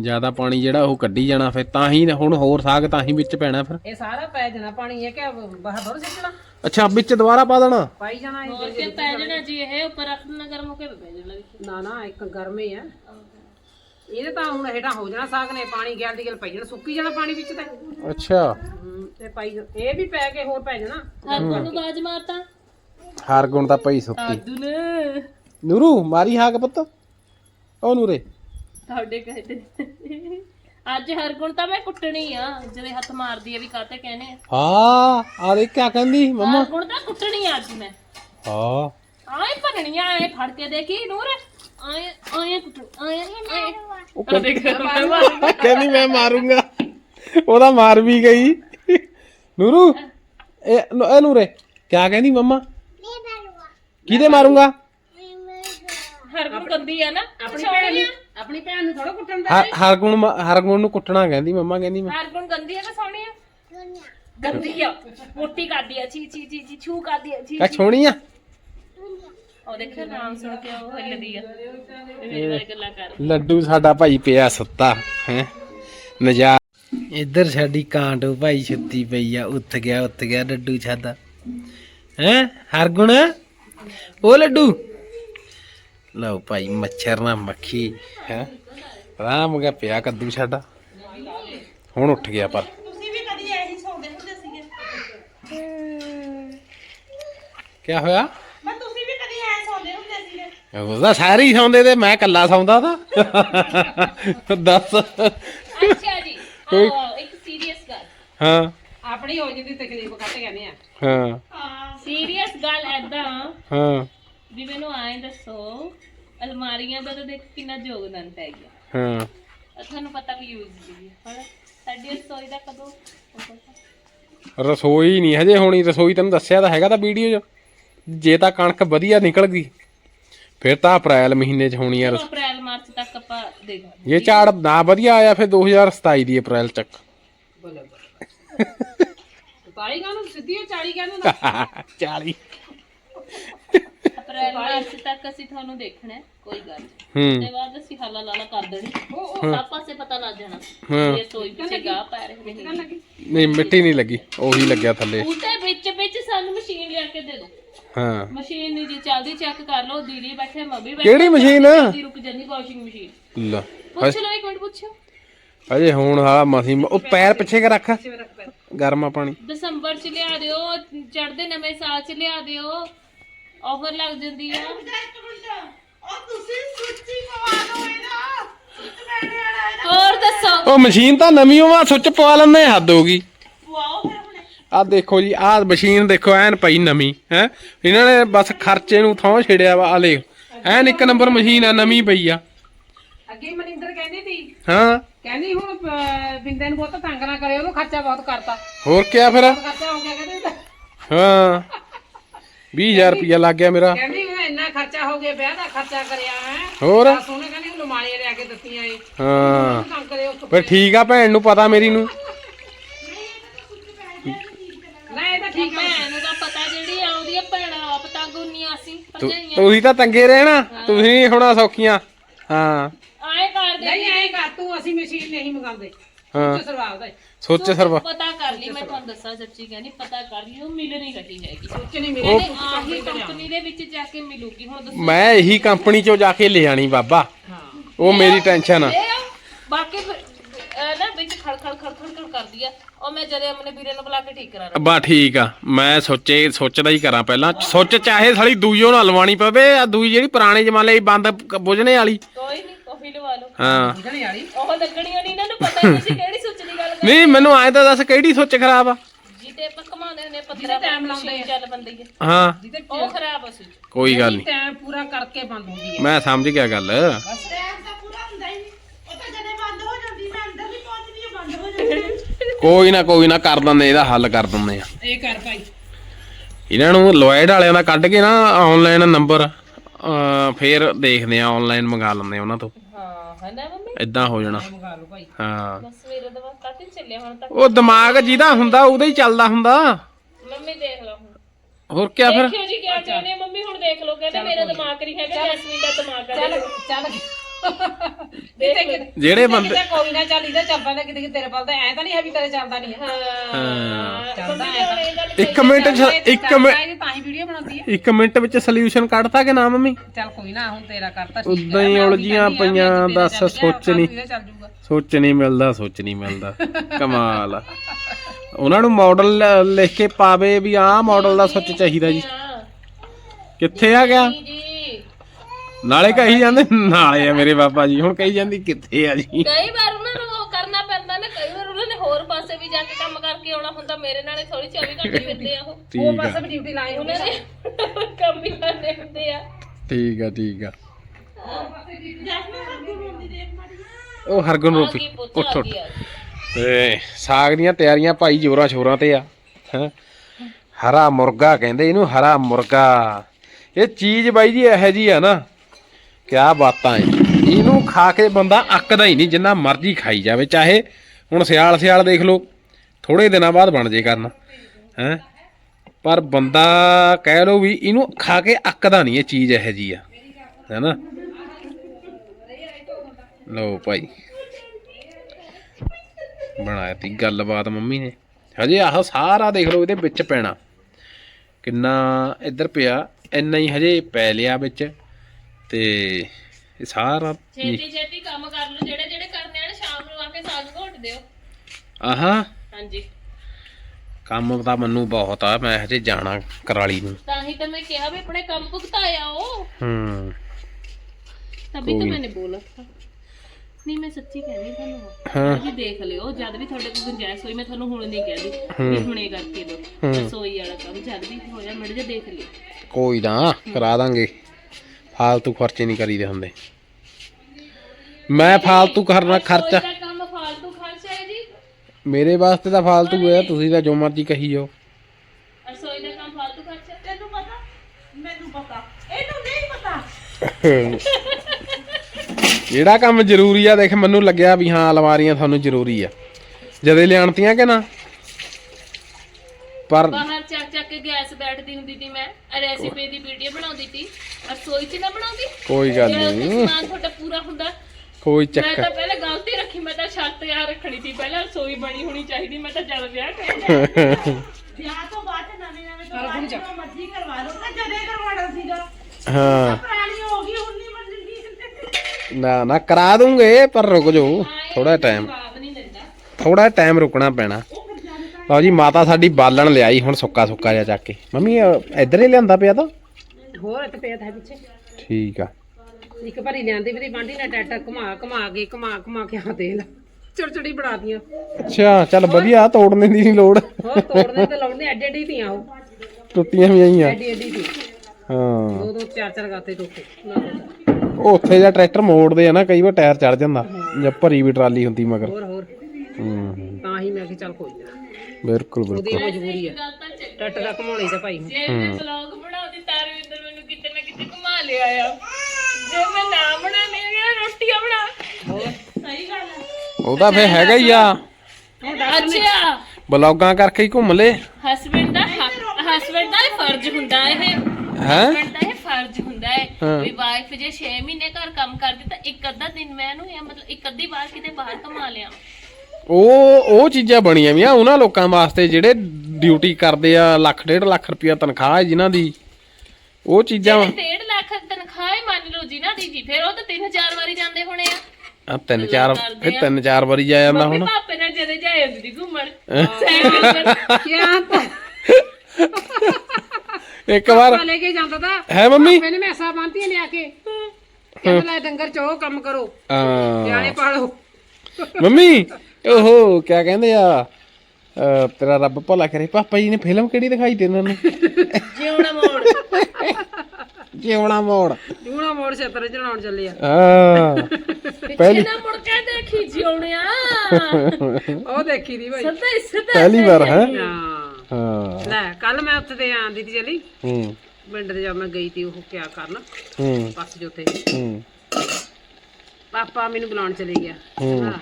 ਜ਼ਿਆਦਾ ਪਾਣੀ ਜਿਹੜਾ ਉਹ ਕੱਢੀ ਜਾਣਾ ਫਿਰ ਤਾਂ ਹੀ ਹੁਣ ਹੋਰ ਸਾਗ ਤਾਂ ਹੀ ਵਿੱਚ ਪੈਣਾ ਫਿਰ। ਇਹ ਸਾਰਾ ਪੈ ਜਾਣਾ ਪਾਣੀ ਇਹ ਕਿ ਬਾਹਰ ਥੋੜਾ ਸਿੱਟਣਾ? ਅੱਛਾ ਵਿੱਚ ਦੁਬਾਰਾ ਪਾ ਦੇਣਾ? ਪਾਈ ਜਾਣਾ ਇਹ ਹੋਰ ਕੇ ਪੈ ਜਾਣਾ ਜੀ ਇਹ ਉੱਪਰ ਰੱਖ ਦੇਣਾ ਗਰਮ ਹੋ ਕੇ ਪੈ ਜਾਣਾ ਵਿੱਚ ਨਾ ਨਾ ਇੱਕ ਗਰਮੇ ਆ। ਇਹਦੇ ਤਾਂ ਹੁਣ ਹੇਠਾਂ ਹੋ ਜਾਣਾ ਸਾਗ ਨੇ ਪਾਣੀ ਗੈਲ ਦੀ ਗਲ ਪਈ ਜਾਣਾ ਸੁੱਕੀ ਜਾਣਾ ਪਾਣੀ ਵਿੱਚ ਤਾਂ। ਅੱਛਾ। ਹਮ, ਤੇ ਪਾਈ ਜਾ- ਇਹ ਵੀ ਪੈ ਕੇ ਹੋਰ ਪੈ ਜਾਣਾ। ਹਰ ਨੂੰ ਬਾਜ ਮਾਰਤਾ। ਹਾਰ ਗੁਣ ਤਾਂ ਪਈ ਸੁੱਕੀ। ਆਦੂ ਨੇ ਨੂਰੂ ਮਾਰੀ ਹਾਕ ਪੁੱਤ। ਉਹ ਨੂਰੇ। ਤੁਹਾਡੇ ਕਹੇ ਤੇ ਅੱਜ ਹਰ ਗੁਣ ਤਾਂ ਮੈਂ ਕੁੱਟਣੀ ਆ। ਜਿਹੜੇ ਹੱਥ ਮਾਰਦੀ ਆ ਵੀ ਕਾਤੇ ਕਹਿੰਦੇ ਆ। ਹਾਂ ਆ ਦੇਖ ਕਿਆ ਕਹਿੰਦੀ ਮੰਮਾ। ਹਰ ਗੁਣ ਤਾਂ ਕੁੱਟਣੀ ਆ ਅੱਜ ਮੈਂ। ਹਾਂ। ਆਏ ਭੰਨਣੀਆਂ ਆਏ ਫੜ ਕੇ ਦੇਖੀ ਨੂਰ। ਆਏ ਆਏ ਕੁੱਟਣ ਆਏ ਆਏ। ਉਹ ਆ ਦੇਖ ਮੈਂ ਮਾਰ ਕਹਿੰਦੀ ਮੈਂ ਮਾਰੂੰਗਾ। ਉਹਦਾ ਮਾਰ ਵੀ ਗਈ। ਨੂਰੂ ਇਹ ਇਹ ਨੂਰੇ ਕਿਆ ਕਹਿੰਦੀ ਮੰਮਾ? ਕਿਹਦੇ ਮਾਰੂੰਗਾ? ਹਰਗੁਣ ਗੰਦੀ ਆ ਨਾ। ਆਪਣੀ ਭੈਣ ਨੂੰ ਆਪਣੀ ਭੈਣ ਨੂੰ ਥੋੜਾ ਕੁੱਟਣ ਦਾ ਹਰ- ਹਰਗੁਣ ਮ- ਹਰਗੁਣ ਨੂੰ ਕੁੱਟਣਾ ਕਹਿੰਦੀ ਮੰਮਾ ਕਹਿੰਦੀ ਮੈਂ। ਹਰਗੁਣ ਗੰਦੀ ਆ ਕਿ ਸੋਹਣੀ ਆ? ਗੰਦੀ ਆ। ਮੋਟੀ ਕਰਦੀ ਆ ਚੀ ਚੀ ਚੀ ਚੀ ਛੂ ਕਰਦੀ ਆ ਚੀ ਕਾ ਛੋਣੀ ਆ। ਉਹ ਦੇਖਿਆ ਨਾਮ ਸੁਣ ਕੇ ਉਹ ਹਿੱਲਦੀ ਆ। ਤੇ ਮੇਰੇ ਨਾਲ ਗੱਲਾਂ ਕਰ। ਲੱਡੂ ਸਾਡਾ ਭਾਈ ਪਿਆ ਸੁੱਤਾ ਹੈ। ਨਜ਼ਾ ਇੱਧਰ ਸਾਡੀ ਕਾਂਟੋ ਭਾਈ ਸੁੱਤੀ ਪਈ ਆ ਉੱਠ ਗਿਆ ਉੱਠ ਗਿਆ ਲੱਡੂ ਸਾਡਾ। ਹੈ ਹਰਗੁਣ? ਉਹ ਲੱਡੂ? ਲਓ ਭਾਈ ਮੱਛਰ ਨਾ ਮੱਖੀ ਹੈ? ਰਾਮ ਗਿਆ ਪਿਆ ਕੱਦੂ ਸਾਡਾ। ਹੁਣ ਉੱਠ ਗਿਆ ਪਰ। ਤੁਸੀਂ ਵੀ ਕਦੀ ਐਹੀ ਸੌਂਦੇ ਹੁੰਦੇ ਸੀਗੇ। ਕੀ ਹੋਇਆ? ਮੈਂ ਤੁਸੀਂ ਵੀ ਕਦੀ ਐ ਸੌਂਦੇ ਹੁੰਦੇ ਸੀਗੇ। ਉਹਦਾ ਸਾਰੇ ਹੀ ਸੌਂਦੇ ਤੇ ਮੈਂ ਕੱਲਾ ਸੌਂਦਾ ਤਾਂ। ਦੱਸ। ਅੱਛਾ ਜੀ ਆਹ ਇੱਕ ਸੀਰੀਅਸ ਗੱਲ। ਹਾਂ। ਆਪਣੀ ਹੋ ਜਾਂਦੀ ਤਕਲੀਫ ਕੱਟ ਕਹਿੰਦੇ ਆ। ਹਾਂ। ਹਾਂ। ਸੀਰੀਅਸ ਗੱਲ ਐਦਾਂ ਹਾਂ। ਵੀ ਮੈਨੂੰ ਆਏ ਦੱਸੋ ਅਲਮਾਰੀਆਂ ਦਾ ਤਾਂ ਦੇਖ ਕਿੰਨਾ ਯੋਗਦਾਨ ਪੈ ਗਿਆ। ਹਾਂ। ਤੁਹਾਨੂੰ ਪਤਾ ਵੀ ਯੂਜ਼ ਦੀ ਹੈ ਹਨਾ ਸਾਡੀ ਰਸੋਈ ਦਾ ਕਦੋਂ ਰਸੋਈ ਨਹੀਂ ਹਜੇ ਹੋਣੀ ਰਸੋਈ ਤੈਨੂੰ ਦੱਸਿਆ ਤਾਂ ਹੈਗਾ ਤਾਂ ਵੀਡੀਓ 'ਚ। ਜੇ ਤਾਂ ਕਣਕ ਵਧੀਆ ਨਿਕਲ ਗਈ ਫਿਰ ਤਾਂ ਅਪ੍ਰੈਲ ਮਹੀਨੇ 'ਚ ਹੋਣੀ ਆ ਰਸ- ਅਪ੍ਰੈਲ ਮਾਰਚ ਤੱਕ ਆਪਾਂ ਦੇਖ ਜੇ ਝਾੜ ਨਾ ਵਧੀਆ ਆਇਆ ਫਿਰ 2027 ਦੀ ਅਪ੍ਰੈਲ ਤੱਕ ਬੋਲੋ 40 ਨੂੰ ਸਿੱਧੀ 40 ਨੂੰ। 40 ਅਪ੍ਰੈਲ ਮਾਰਚ ਤੱਕ ਅਸੀਂ ਤੁਹਾਨੂੰ ਦੇਖਣਾ ਹੈ, ਕੋਈ ਗੱਲ ਨਹੀਂ। ਹੂੰ। ਤੇ ਬਾਅਦ ਅਸੀਂ ਹਾਲਾ ਲਾਲਾ ਕਰ ਦੇਣੀ। ਉਹ ਸਭ ਪਾਸੇ ਪਤਾ ਲੱਗ ਜਾਣਾ। ਹਾਂ। ਇਹ ਸੋਈ ਪਿੱਛੇ ਗਾ ਪੈ ਰਹੇ ਨੇ। ਲੱਗੀ? ਨਹੀਂ ਮਿੱਟੀ ਨਹੀਂ ਲੱਗੀ ਉਹੀ ਲੱਗਿਆ ਥੱਲੇ। ਉਹਦੇ ਵਿੱਚ ਵਿੱਚ ਸਾਨੂੰ ਮਸ਼ੀਨ ਲਿਆ ਕੇ ਦੇ ਦਿਓ ਹਾਂ। ਮਸ਼ੀਨ ਨਹੀਂ ਜੀ ਚੱਲਦੀ ਚੈੱਕ ਕਰ ਲਓ ਦੀਦੀ ਬੈਠੇ ਮੈਂ ਵੀ ਬੈਠੀ ਕਿਹੜੀ ਮਸ਼ੀਨ? ਚੱਲਦੀ ਰੁਕ ਜਾਂਦੀ ਵਾਸ਼ਿੰਗ ਮਸ਼ੀਨ ਲੈ ਪੁੱਛ ਲਓ ਇੱਕ ਮਿੰਟ ਪੁੱਛੋ। ਹਜੇ ਹੁਣ ਹਾਲਾ ਮਸੀਂ ਉਹ ਪੈਰ ਪਿੱਛੇ ਕੇ ਰੱਖ। ਗਰਮਾ ਪਾਣੀ। ਦਸੰਬਰ ਚ ਲਿਆ ਦਿਓ ਚੜ੍ਹਦੇ ਨਵੇਂ ਸਾਲ ਚ ਲਿਆ ਦਿਓ। ਆਫਰ ਲੱਗ ਜਾਂਦੀ ਆ। ਹੋਰ ਦੱਸੋ। ਉਹ ਮਸ਼ੀਨ ਤਾਂ ਨਵੀਂ ਹੋਵਾ ਸੁੱਚ ਪਵਾ ਲੈਣੇ ਹੱਦ ਹੋ ਗਈ। ਪਵਾਓ ਫਿਰ ਹੁਣੇ। ਆਹ ਦੇਖੋ ਜੀ ਆਹ ਮਸ਼ੀਨ ਦੇਖੋ ਐਨ ਪਈ ਨਵੀਂ ਹੈ। ਇਹਨਾਂ ਨੇ ਬਸ ਖਰਚੇ ਨੂੰ ਥਾਂ ਛੇੜਿਆ ਵਾ ਆ ਲੈ ਐਨ ਇੱਕ ਨੰਬਰ ਮਸ਼ੀਨ ਆ ਨਵੀਂ ਪਈ ਆ। ਅੱਗੇ ਮਨਿੰਦਰ ਕਹਿੰਦੀ ਸੀ ਹਾਂ। ਕਹਿੰਦੀ ਹੁਣ ਬਿੰਦੇ ਨੂੰ ਬਹੁਤ ਤੰਗ ਨਾ ਕਰੇ ਉਹਨੂੰ ਖਰਚਾ ਬਹੁਤ ਕਰਤਾ। ਹੋਰ ਕਿਆ ਫਿਰ? ਖਰਚਾ ਹੋ ਗਿਆ ਕਹਿੰਦੇ। ਹਾਂ। 20000 ਰੁਪਇਆ ਲੱਗ ਗਿਆ ਮੇਰਾ। ਕਹਿੰਦੀ ਹੁਣ ਇੰਨਾ ਖਰਚਾ ਹੋ ਗਿਆ ਵਿਆਹ ਦਾ ਖਰਚਾ ਕਰਿਆ ਹੈ। ਹੋਰ? ਸੋਹਣੇ ਕਹਿੰਦੀ ਉਹ ਲਮਾਣੀਆਂ ਲਿਆ ਕੇ ਦਿੱਤੀਆਂ ਏ। ਹਾਂ। ਤੰਗ ਕਰੇ ਉਸ ਫਿਰ ਠੀਕ ਆ ਭੈਣ ਨੂੰ ਪਤਾ ਮੇਰੀ ਨੂੰ। ਨਾ ਇਹ ਤਾਂ ਠੀਕ ਹੈ ਭੈਣ ਨੂੰ ਤਾਂ ਪਤਾ ਜਿਹੜੀ ਆਉਂਦੀ ਭੈਣਾਂ ਤੁਸੀਂ ਤਾਂ ਤੰਗੇ ਰਹਿਣਾ। ਤੁਸੀਂ ਹੁਣ ਸੌਖੀਆਂ। ਹਾਂ। ਆਏ ਕਰਦੇ ਨਹੀਂ ਐਂ ਕਰ ਤੂੰ ਅਸੀਂ ਮਸ਼ੀਨ ਨਹੀਂ ਮੰਗਾਉਂਦੇ। ਹਾਂ। ਦਾ ਸੋਚ ਸਰਵਾ ਪਤਾ ਕਰ ਲਈ ਮੈਂ ਤੁਹਾਨੂੰ ਦੱਸਾਂ ਸੱਚੀ ਕਹਿੰਦੀ ਪਤਾ ਕਰ ਲਈ ਉਹ ਮਿਲ ਨਹੀਂ ਰਹੀ ਹੈਗੀ। ਸੋਚ ਨਹੀਂ ਮਿਲੇ ਕਹਿੰਦੇ ਆਹੀ ਕੰਪਨੀ ਦੇ ਵਿੱਚ ਜਾ ਕੇ ਮਿਲੂਗੀ ਹੁਣ ਦੱਸੋ। ਮੈਂ ਇਹੀ ਕੰਪਨੀ ਚੋਂ ਜਾ ਕੇ ਲੈ ਆਣੀ ਬਾਬਾ। ਹਾਂ ਉਹ ਮੇਰੀ ਟੈਨਸ਼ਨ ਆ। ਬਾਕੀ ਨਾ ਵਿੱਚ ਖੜ ਖੜ ਖੜ ਖੜ ਖੜ ਕਰਦੀ ਆ। ਉਹ ਮੈਂ ਜਦੇ ਆਪਣੇ ਵੀਰੇ ਨੂੰ ਬੁਲਾ ਕੇ ਠੀਕ ਕਰਾਣਾ ਬਾ ਠੀਕ ਆ। ਮੈਂ ਸੋਚੇ ਸੋਚਦਾ ਹੀ ਕਰਾਂ ਪਹਿਲਾਂ। ਸੋਚ ਚਾਹੇ ਸਾਲੀ ਦੂਈਓ ਨਾ ਲਵਾਣੀ ਪਵੇ ਆ ਦੂਈ ਜਿਹੜੀ ਪੁਰਾਣੇ ਜ਼ਮਾਨੇ ਦੀ ਬੰਦ ਬੁਝਣੇ ਵਾਲੀ। ਕੋਈ ਨਹੀਂ ਕਾਫੀ ਲਵਾ ਲਓ। ਹਾਂ। ਬੁਝਣੇ ਵਾਲੀ? ਉਹ ਲੱਗਣੀ ਨਹੀਂ ਇਹਨਾਂ ਨੂੰ ਪਤਾ ਹੀ ਤੁਸੀਂ ਕਿਹੜੀ ਸੁੱਚ ਦੀ ਗੱਲ ਕਰ ਨਹੀਂ ਮੈਨੂੰ ਐਂ ਤਾਂ ਦੱਸ ਕਿਹੜੀ ਸੋਚ ਖਰਾਬ ਆ? ਜਿੱਤੇ ਆਪਾਂ ਕਮਾਉਂਦੇ ਨੇ 15 ਟਾਈਮ ਲਾਉਂਦੇ ਚੱਲ ਬੰਦੇ ਹੀ ਹਾਂ। ਜਿਹਦੇ ਉਹ ਖਰਾਬ ਆ ਸੁੱਚ। ਕੋਈ ਗੱਲ ਨਹੀਂ। ਟਾਈਮ ਪੂਰਾ ਕਰਕੇ ਬੰਦ ਹੁੰਦੀ ਹੈ ਮੈਂ ਸਮਝ ਗਿਆ ਗੱਲ। ਟਾਈਮ ਤਾਂ ਪੂਰਾ ਹੁੰਦਾ ਹੀ ਨਹੀਂ। ਉਹ ਤਾਂ ਜਦੇ ਬੰਦ ਹੋ ਜਾਂਦੀ ਮੈਂ ਅੰਦਰ ਨਹੀਂ ਪਹੁੰਚਦੀ ਉਹ ਬੰਦ ਹੋ ਜਾਂਦੀ ਕੋਈ ਨਾ ਕੋਈ ਨਾ ਕਰ ਦਿੰਦੇ ਇਹਦਾ ਹੱਲ ਕਰ ਦਿੰਦੇ ਆ। ਇਹ ਕਰ ਭਾਈ। ਇਹਨਾਂ ਨੂੰ ਲੋਇਡ ਵਾਲਿਆਂ ਦਾ ਕੱਢ ਕੇ ਨਾ ਆਨਲਾਈਨ ਨੰਬਰ ਫੇਰ ਦੇਖਦੇ ਆ ਆਨਲਾਈਨ ਮੰਗਾ ਲੈਂਦੇ ਆ ਉਹਨਾਂ ਤੋਂ। ਹਾਂ ਹੈ ਨਾ ਮੰਮੀ? ਇਦਾਂ ਹੋ ਜਾਣਾ। ਮੰਗਾ ਲਓ ਭਾਈ। ਹਾਂ। ਬਸ ਮੇਰੇ ਦਵਾ ਕਾਤੇ ਚੱਲਿਆ ਹੁਣ ਤੱਕ। ਉਹ ਦਿਮਾਗ ਜਿਹਦਾ ਹੁੰਦਾ ਉਹਦਾ ਹੀ ਚੱਲਦਾ ਹੁੰਦਾ। ਮੰਮੀ ਦੇਖ ਲਓ ਹੁਣ। ਹੋਰ ਕਿਆ ਫਿਰ? ਦੇਖਿਓ ਜੀ ਕਿਆ ਚਾਹੁੰਦੇ ਆ। ਮੰਮੀ ਹੁਣ ਦੇਖ ਲਓ ਕਹਿੰਦੇ ਮੇਰਾ ਦਿਮਾਗ ਨਹੀਂ ਹੈਗਾ ਜੈਸਮੀਨ ਦਾ ਦਿਮਾਗ ਆ ਚੱਲ ਚੱਲ। ਕਿਤੇ ਜਿਹੜੇ ਬੰਦੇ ਕਿਤੇ ਕੋਈ ਨਾ ਚੱਲ ਇਹਦਾ ਚੱਲਦਾ ਨਾ ਕਿਤੇ ਕਿਤੇ ਤੇਰੇ ਪਲ ਤਾਂ ਐ ਤਾਂ ਨਹੀਂ ਹੈ ਵੀ ਤੇਰੇ ਚੱਲਦਾ ਨਹੀਂ। ਹੈ। ਹਾਂ। ਚੱਲਦਾ ਗੱਲ ਇੱਕ ਮਿੰਟ ਚ ਇੱਕ ਮਿੰਟ ਇਹ ਤਾਂ ਹੀ ਵੀਡੀਓ ਬਣਾਉਂਦੀ ਹੈ ਇੱਕ ਮਿੰਟ ਵਿੱਚ ਸੋਲੂਸ਼ਨ ਕੱਢਤਾ ਕਿ ਨਾ ਮੰਮੀ? ਚੱਲ ਕੋਈ ਨਾ ਹੁਣ ਤੇਰਾ ਕਰਤਾ ਠੀਕ ਉਦਾਂ ਹੀ ਉਲਝੀਆਂ ਪਈਆਂ, ਦੱਸ ਸੋਚ ਨੀ। ਚੱਲ ਜੂਗਾ ਸੋਚ ਨਹੀਂ ਮਿਲਦਾ ਸੋਚ ਨਹੀਂ ਮਿਲਦਾ। ਕਮਾਲ ਆ। ਉਹਨਾਂ ਨੂੰ ਮਾਡਲ ਲਿਖ ਕੇ ਪਾਵੇ ਵੀ ਆਹ ਮਾਡਲ ਦਾ ਸੋਚ ਚਾਹੀਦਾ ਜੀ। ਕਿੱਥੇ ਆ ਗਿਆ? ਜੀ ਨਾਲੇ ਕਹੀ ਜਾਂਦੇ ਨਾਲੇ ਆ ਮੇਰੇ ਬਾਬਾ ਜੀ ਹੁਣ ਕਹੀ ਜਾਂਦੀ ਕਿੱਥੇ ਆ ਜੀ? ਕਈ ਵਾਰ ਉਹਨਾਂ ਨੂੰ ਉਹ ਕਰਨਾ ਪੈਂਦਾ ਨਾ ਕਈ ਵਾਰ ਉਹਨਾਂ ਨੇ ਹੋਰ ਪਾਸੇ ਵੀ ਜਾ ਕੇ ਕੰਮ ਕਰਕੇ ਆਉਣਾ ਹੁੰਦਾ ਮੇਰੇ ਨਾਲੇ ਥੋੜੀ 24 ਘੰਟੇ ਫਿਰਦੇ ਆ ਉਹ। ਉਹ ਠੀਕ ਪਾਸੇ ਆ ਵੀ ਡਿਊਟੀ ਲਾਈ ਹੁੰਦੀ ਉਹਨਾਂ ਨੇ ਕੰਮ ਵੀ ਕਰਨੇ ਹੁੰਦੇ ਆ। ਠੀਕ ਆ ਠੀਕ ਆ। ਜੈਸਮੀਨ ਹੱਥੋਂ ਰੋਂਦੀ ਦੇਖ ਮਾੜੀ ਉਹ ਹਰਗੁਣ ਆ ਪੁੱਤ ਉੱਠ ਆ ਉੱਠ। ਗਈ ਆ ਗਈ। ਤੇ ਸਾਗ ਦੀਆਂ ਤਿਆਰੀਆਂ ਭਾਈ ਜੋਰਾਂ ਸ਼ੋਰਾਂ ਤੇ ਆ ਹੈਂ। ਹਰਾ ਮੁਰਗਾ ਕਹਿੰਦੇ ਇਹਨੂੰ ਹਰਾ ਮੁਰਗਾ। ਇਹ ਚੀਜ਼ ਬਾਈ ਜੀ ਇਹੋ ਜੀ ਆ ਨਾ ਕਿਆ ਬਾਤਾਂ ਏ। ਇਹਨੂੰ ਖਾ ਕੇ ਬੰਦਾ ਅੱਕਦਾ ਹੀ ਨਹੀਂ, ਜਿੰਨਾ ਮਰਜ਼ੀ ਖਾਈ ਜਾਵੇ, ਚਾਹੇ ਹੁਣ ਸਿਆਲ ਸਿਆਲ ਦੇਖ ਲਓ ਥੋੜੇ ਦਿਨਾਂ ਬਾਅਦ ਬਣ ਜੇ ਕਰਨਾ, ਹੈ। ਪਰ ਬੰਦਾ ਕਹਿ ਲਓ ਵੀ ਇਹਨੂੰ ਖਾ ਕੇ ਅੱਕਦਾ ਨਹੀਂ, ਇਹ ਚੀਜ਼ ਇਹੋ ਜੀ ਆ, ਹੈਨਾ। ਲਓ ਭਾਈ, ਬਣਾਇਆ ਤੀ ਗੱਲਬਾਤ ਮੰਮੀ ਨੇ। ਹਜੇ ਆਹ ਸਾਰਾ ਦੇਖ ਲਓ, ਇਹਦੇ ਵਿੱਚ ਪੈਣਾ। ਕਿੰਨਾ ਇੱਧਰ ਪਿਆ, ਇੰਨਾ ਹੀ ਹਜੇ ਪੈ ਲਿਆ ਵਿੱਚ। ਤੇ ਇਹ ਸਾਰਾ ਛੇਤੀ ਛੇਤੀ ਕੰਮ ਕਰ ਲਓ ਜਿਹੜੇ ਜਿਹੜੇ ਕਰਨੇ ਆ ਨਾ, ਸ਼ਾਮ ਨੂੰ ਆ ਕੇ ਸਾਗ ਘੋਟ ਦਿਓ। ਆਹਾ। ਹਾਂਜੀ। ਕੰਮ ਤਾਂ ਮੈਨੂੰ ਬਹੁਤ ਆ ਮੈਂ ਹਜੇ ਜਾਣਾ ਕਰਾਲੀ ਨੂੰ। ਤਾਂ ਹੀ ਤਾਂ ਮੈਂ ਕਿਹਾ ਵੀ ਆਪਣੇ ਕੰਮ ਭੁਗਤਾਇਆ ਉਹ। ਹੂੰ। ਤभी तो ਕੋਈ। मैंने बोला था नहीं मैं सच्ची कह रही थी ਹਾਂ। ਤੁਸੀਂ ਦੇਖ ਲਿਓ ਜਦ ਵੀ ਤੁਹਾਡੇ ਕੋਲ ਗੁੰਜਾਇਸ਼ ਹੋਈ ਮੈਂ ਤੁਹਾਨੂੰ ਹੁਣ ਨਹੀਂ ਕਹਿੰਦੀ। ਵੀ ਹੁਣੇ ਕਰਕੇ ਦੋ ਹੂੰ। ਵਾਲਾ ਕੰਮ ਜਦ ਵੀ ਹੋਇਆ ਮੜ ਜਾ ਦੇਖ ਲਿਓ। ਕੋਈ ਨਾ ਕਰਾ ਦਾਂਗੇ। ਫਾਲਤੂ ਖਰਚੇ ਨਹੀਂ ਕਰੀਦੇ ਹੁੰਦੇ। ਮੈਂ ਫਾਲਤੂ ਕਰਨਾ ਖਰਚਾ ਰਸੋਈ ਦਾ ਕੰਮ ਫਾਲਤੂ ਖਰਚ ਹੈ ਜੀ। ਮੇਰੇ ਵਾਸਤੇ ਤਾਂ ਫਾਲਤੂ ਹੈ ਤੁਸੀਂ ਤਾਂ ਜੋ ਮਰਜ਼ੀ ਕਹੀ ਜਾਓ। ਰਸੋਈ ਦਾ ਕੰਮ ਫਾਲਤੂ ਖਰਚ? ਹੈ ਤੈਨੂੰ ਪਤਾ? ਮੈਨੂੰ ਪਤਾ। ਇਹਨੂੰ ਨਹੀਂ ਪਤਾ। ਜਿਹੜਾ ਕੰਮ ਜ਼ਰੂਰੀ ਆ ਦੇਖ ਮੈਨੂੰ ਲੱਗਿਆ ਵੀ ਹਾਂ ਅਲਮਾਰੀਆਂ ਤੁਹਾਨੂੰ ਜ਼ਰੂਰੀ ਆ। ਜਦੇ ਲਿਆਣਤੀਆਂ ਕਿ ਨਾ? ਪਰ ਬਾਹਰ ਚੱਕ ਚੱਕ ਕੇ ਗੈਸ ਬੈਠਦੀ ਹੁੰਦੀ ਸੀ ਮੈਂ। ਰੈਸਿਪੀ ਦੀ ਵੀਡੀਓ ਬਣਾਉਂਦੀ ਸੀ। ਰਸੋਈ 'ਚ ਨਾ ਬਣਾਉਂਦੀ। ਕੋਈ ਗੱਲ ਜਿਹੜਾ ਉੱਥੇ ਨਹੀਂ ਸਮਾਨ ਤੁਹਾਡਾ ਪੂਰਾ ਹੁੰਦਾ। ਕੋਈ ਮੈਂ ਚੱਕਰ ਤਾਂ ਪਹਿਲੇ ਗਲਤੀ ਰੱਖੀ ਮੈਂ ਤਾਂ ਛੱਤ ਯਾਰ ਰੱਖਣੀ ਸੀ। ਪਹਿਲਾਂ ਰਸੋਈ ਬਣੀ ਹੋਣੀ ਚਾਹੀਦੀ ਮੈਂ ਤਾਂ ਜਦ ਵਿਆਹ ਕਰਨਾ ਵਿਆਹ ਤੋਂ ਬਾਅਦ ਨਵੇਂ ਨਵੇਂ ਤੋਂ ਬਾਅਦ ਜੋ। ਮਰਜ਼ੀ ਕਰਵਾ ਲਓ ਤਾਂ ਜਦੇ ਕਰਵਾਉਣਾ ਸੀਗਾ। ਹਾਂ। ਪੁਰਾਣੀ ਹੋ ਗਈ ਹੁਣ ਨਹੀਂ ਮੰਨਣੀ ਨਾ ਨਾ ਕਰਾ ਦੂੰਗੇ ਪਰ ਰੁਕ ਜਾਓ। ਥੋੜਾ ਟਾਈਮ ਜਵਾਬ ਨਹੀਂ ਦਿੰਦਾ। ਥੋੜਾ ਟਾਈਮ ਰੁਕਣਾ ਪੈਣਾ। ਲਓ ਜੀ ਮਾਤਾ ਸਾਡੀ ਬਾਲਣ ਲਿਆਈ ਹੁਣ ਸੁੱਕਾ ਸੁੱਕਾ ਜਿਹਾ ਚੱਕ ਕੇ। ਮੰਮੀ ਇੱਧਰ ਹੀ ਲਿਆਂਦਾ ਪਿਆ ਤਾਂ? ਹੋਰ ਇੱਥੇ ਪਿਆ ਤਾਂ ਪਿੱਛੇ। ਠੀਕ ਆ। ਇੱਕ ਭਰੀ ਲਿਆਂਦੀ ਵੀ ਬਾਂਡੀ ਨਾਲ ਟੈਟਾ ਘੁਮਾ ਘੁਮਾ ਕੇ ਘੁਮਾ ਘੁਮਾ ਕੇ ਆ ਤੇਲ ਚੜਚੜੀ ਬਣਾਤੀਆਂ ਅੱਛਾ ਚੱਲ ਵਧੀਆ ਤੋੜਨੇ ਦੀ ਨਹੀਂ ਲੋੜ। ਹੋਰ ਤੋੜਨੇ ਤੇ ਲਾਉਣੇ ਐਡੇ ਐਡੀ ਦੀਆਂ ਉਹ। ਟੁੱਟੀਆਂ ਵੀ ਆਈਆਂ। ਐਡੀ ਐਡੀ ਦੀ ਹਾਂ। ਦੋ ਦੋ ਚਾਰ ਚਾਰ ਗਾਤੇ ਟੋਕੇ ਉਹ ਉੱਥੇ ਜਾਂ ਟਰੈਕਟਰ ਮੋੜਦੇ ਆ ਨਾ ਕਈ ਵਾਰ ਟਾਇਰ ਚੜ ਜਾਂਦਾ ਜਾਂ ਭਰੀ ਵੀ ਟਰਾਲੀ ਹੁੰਦੀ ਮਗਰ। ਹੋਰ ਹੋਰ। ਹੂੰ। ਤਾਂ ਹੀ ਮੈਂ ਕਿ ਚੱਲ ਕੋਈ ਨਾ। ਬਿਲਕੁਲ ਉਹਦੀ ਬਿਲਕੁਲ। ਮਜਬੂਰੀ ਗੱਲ ਤਾਂ ਚੱਲ ਟੱਟ ਦਾ ਘਮਾਉਣੇ ਤੇ ਭਾਈ ਜੇ ਮੈਂ ਵਲੌਗ ਬਣਾਉਂਦੀ ਤਾਰਵਿੰਦਰ ਮੈਨੂੰ ਕਿਤੇ ਨਾ ਕਿਤੇ ਘੁਮਾ ਲਿਆ ਆ। ਜੇ ਮੈਂ ਨਾ ਬਣਾਉਂਦੀ ਆ ਰੋਟੀਆਂ ਬਣਾ। ਸਹੀ ਗੱਲ ਹੈ ਉਹ ਤਾਂ ਫੇ ਹੈਗਾ ਹੀ ਆ। ਅੱਛਾ। ਬਲੌਗਾਂ ਕਰਕੇ ਹੀ ਘੁੰਮ ਲੇ। ਹਸਬੰਡ ਦਾ ਹਸਬੰਡ ਦਾ ਇਹ ਫਰਜ਼ ਹੁੰਦਾ ਇਹ। ਹੈ? ਹਸਬੰਡ ਦਾ ਇਹ ਫਰਜ਼ ਹੁੰਦਾ ਹੈ ਹਾਂ। ਵੀ ਵਾਈਫ ਜੇ 6 ਮਹੀਨੇ ਘਰ ਕੰਮ ਕਰਦੀ ਤਾਂ ਇੱਕ ਅੱਧਾ ਦਿਨ ਮੈਂ ਇਹਨੂੰ ਜਾਂ ਮਤਲਬ ਇੱਕ ਅੱਧੀ ਵਾਰ ਕਿਤੇ ਬਾਹਰ ਘੁਮਾ ਲਿਆ। ਉਹ ਉਹ ਚੀਜ਼ਾਂ ਬਣੀਆਂ ਵੀਆਂ ਉਹਨਾਂ ਲੋਕਾਂ ਵਾਸਤੇ ਜਿਹੜੇ ਡਿਊਟੀ ਕਰਦੇ ਆ ਲੱਖ ਡੇਢ ਲੱਖ ਰੁਪਇਆ ਤਨਖਾਹ ਹੈ ਜਿਨ੍ਹਾਂ ਦੀ। ਉਹ ਚੀਜ਼ਾਂ ਡੇਢ ਲੱਖ ਤਨਖਾਹ ਹੀ ਮੰਨ ਲਓ ਜੀ ਨਾ ਦੀ ਜੀ ਫਿਰ ਉਹ ਤਾਂ 3000 ਵਾਰੀ ਜਾਂਦੇ ਹੋਣੇ ਆ। ਆ ਤਿੰਨ ਚਾਰ ਫਿਰ ਤਿੰਨ ਚਾਰ ਵਾਰੀ ਜਾ ਜਾਂਦਾ ਹੁਣ। ਪਾਪੇ ਨਾਲ ਜਦੇ ਜਾਏ ਹੁੰਦੀ ਸੀ ਘੁੰਮਣ। ਸਾਈਕਲ ਤੇ ਕਿਆ ਤਾਂ? ਇੱਕ ਵਾਰ ਲੈ ਕੇ ਜਾਂਦਾ ਤਾਂ। ਹੈ ਮੰਮੀ? ਮੈਨੇ ਮੈਸਾ ਬੰਨਤੀਆਂ ਲਿਆ ਕੇ। ਕਹਿੰਦਾ ਲੈ ਡੰਗਰ ਚੋ ਕੰਮ ਕਰੋ। ਆ ਨਿਆਣੇ ਪਾਲੋ। ਮੰਮੀ ਓਹੋ ਕਿਆ ਕਹਿੰਦੇ ਆ? ਅਹ, ਤੇਰਾ ਰੱਬ ਭਲਾ ਕਰੇ। ਪਾਪਾ ਜੀ ਨੇ ਫਿਲਮ ਕਿਹੜੀ ਦਿਖਾਈ ਤੇ ਇਹਨਾਂ ਨੂੰ? ਜਿਉਣਾ ਮੋੜ। ਜਿਉਣਾ ਮੋੜ। ਜੂਣਾ ਮੋੜ ਛੇਤਰ ਚੜਾਉਣ ਚੱਲੇ ਆ। ਆ ਪਿੱਛੇ ਨਾ ਮੁੜ ਕੇ ਦੇਖੀ ਜਿਉਣਿਆ। ਉਹ ਦੇਖੀ ਦੀ ਭਾਈ ਸਦਾ ਇਸੇ ਪਹਿਲੀ ਵਾਰ ਹੈ? ਹਾਂ। ਹਾਂ। ਲੈ ਕੱਲ ਮੈਂ ਉੱਥੇ ਤੇ ਆਂਦੀ ਤੀ ਚਲੀ। ਹੂੰ। ਪਿੰਡ ਦੇ ਜਾ ਮੈਂ ਗਈ ਤੀ ਉਹ ਕਿਆ ਕਰਨ? ਹੂੰ। ਬੱਸ ਜੋ ਉੱਥੇ। ਹੂੰ। ਪਾਪਾ ਮੈਨੂੰ ਬੁਲਾਉਣ ਚਲੇ ਗਿਆ। ਹੂੰ। ਹਾਂ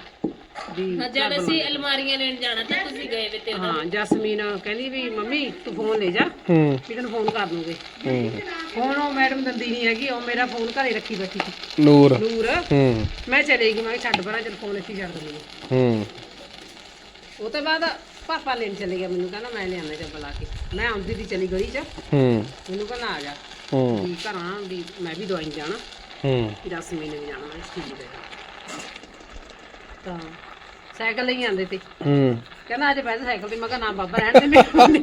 ਵੀ ਜਦ ਅਸੀਂ ਅਲਮਾਰੀਆਂ ਲੈਣ ਜਾਣਾ ਤਾਂ ਤੁਸੀਂ ਗਏ ਵੇ ਤੇ ਹਾਂ ਜਸਮੀਨ ਕਹਿੰਦੀ ਵੀ ਮੰਮੀ ਤੂੰ ਫੋਨ ਲੈ ਜਾ। ਹੂੰ। ਵੀ ਤੈਨੂੰ ਫੋਨ ਕਰ ਲੂਗੇ। ਹੂੰ। ਫੋਨ ਉਹ ਮੈਡਮ ਦੰਦੀ ਨਹੀਂ ਹੈਗੀ ਉਹ ਮੇਰਾ ਫੋਨ ਘਰੇ ਰੱਖੀ ਬੈਠੀ ਸੀ। ਨੂਰ। ਨੂਰ। ਹੂੰ। ਮੈਂ ਚਲੇ ਗਈ ਮੈਂ ਕਿਹਾ ਛੱਡ ਪਰਾਂ ਜਦ ਫੋਨ ਇੱਥੇ ਛੱਡ ਦਿੰਦੀ ਹਾਂ। ਉਹ ਤੋਂ ਬਾਅਦ ਪਾਪਾ ਲੈਣ ਚਲੇ ਗਿਆ ਮੈਨੂੰ ਕਹਿੰਦਾ ਮੈਂ ਲਿਆਣਾ ਜੱਬ ਲਾ ਕੇ। ਮੈਂ ਆਉਂਦੀ ਦੀ ਚਲੀ ਗਲੀ 'ਚ। ਹੂੰ। ਮੈਨੂੰ ਕਹਿੰਦਾ ਆ ਜਾ। ਹੂੰ। ਵੀ ਘਰਾਂ ਵੀ ਮੈਂ ਵੀ ਦਵਾਈ ਜਾਣਾ। ਹੂੰ। ਜਸਮੀਨ ਨੇ ਵੀ ਜਾਣਾ ਮੈਂ ਠੀਕ ਹੈ ਤਾਂ ਸਾਈਕਲ ਲਈ ਆਂਦੇ ਤੇ ਹੂੰ। ਕਹਿੰਦਾ ਅੱਜ ਬੈਠ ਸਾਈਕਲ ਤੇ ਮੈਂ ਕਿਹਾ ਨਾ ਬਾਬਾ ਰਹਿਣ ਦੇ ਮੇਰੇ ਨਹੀਂ।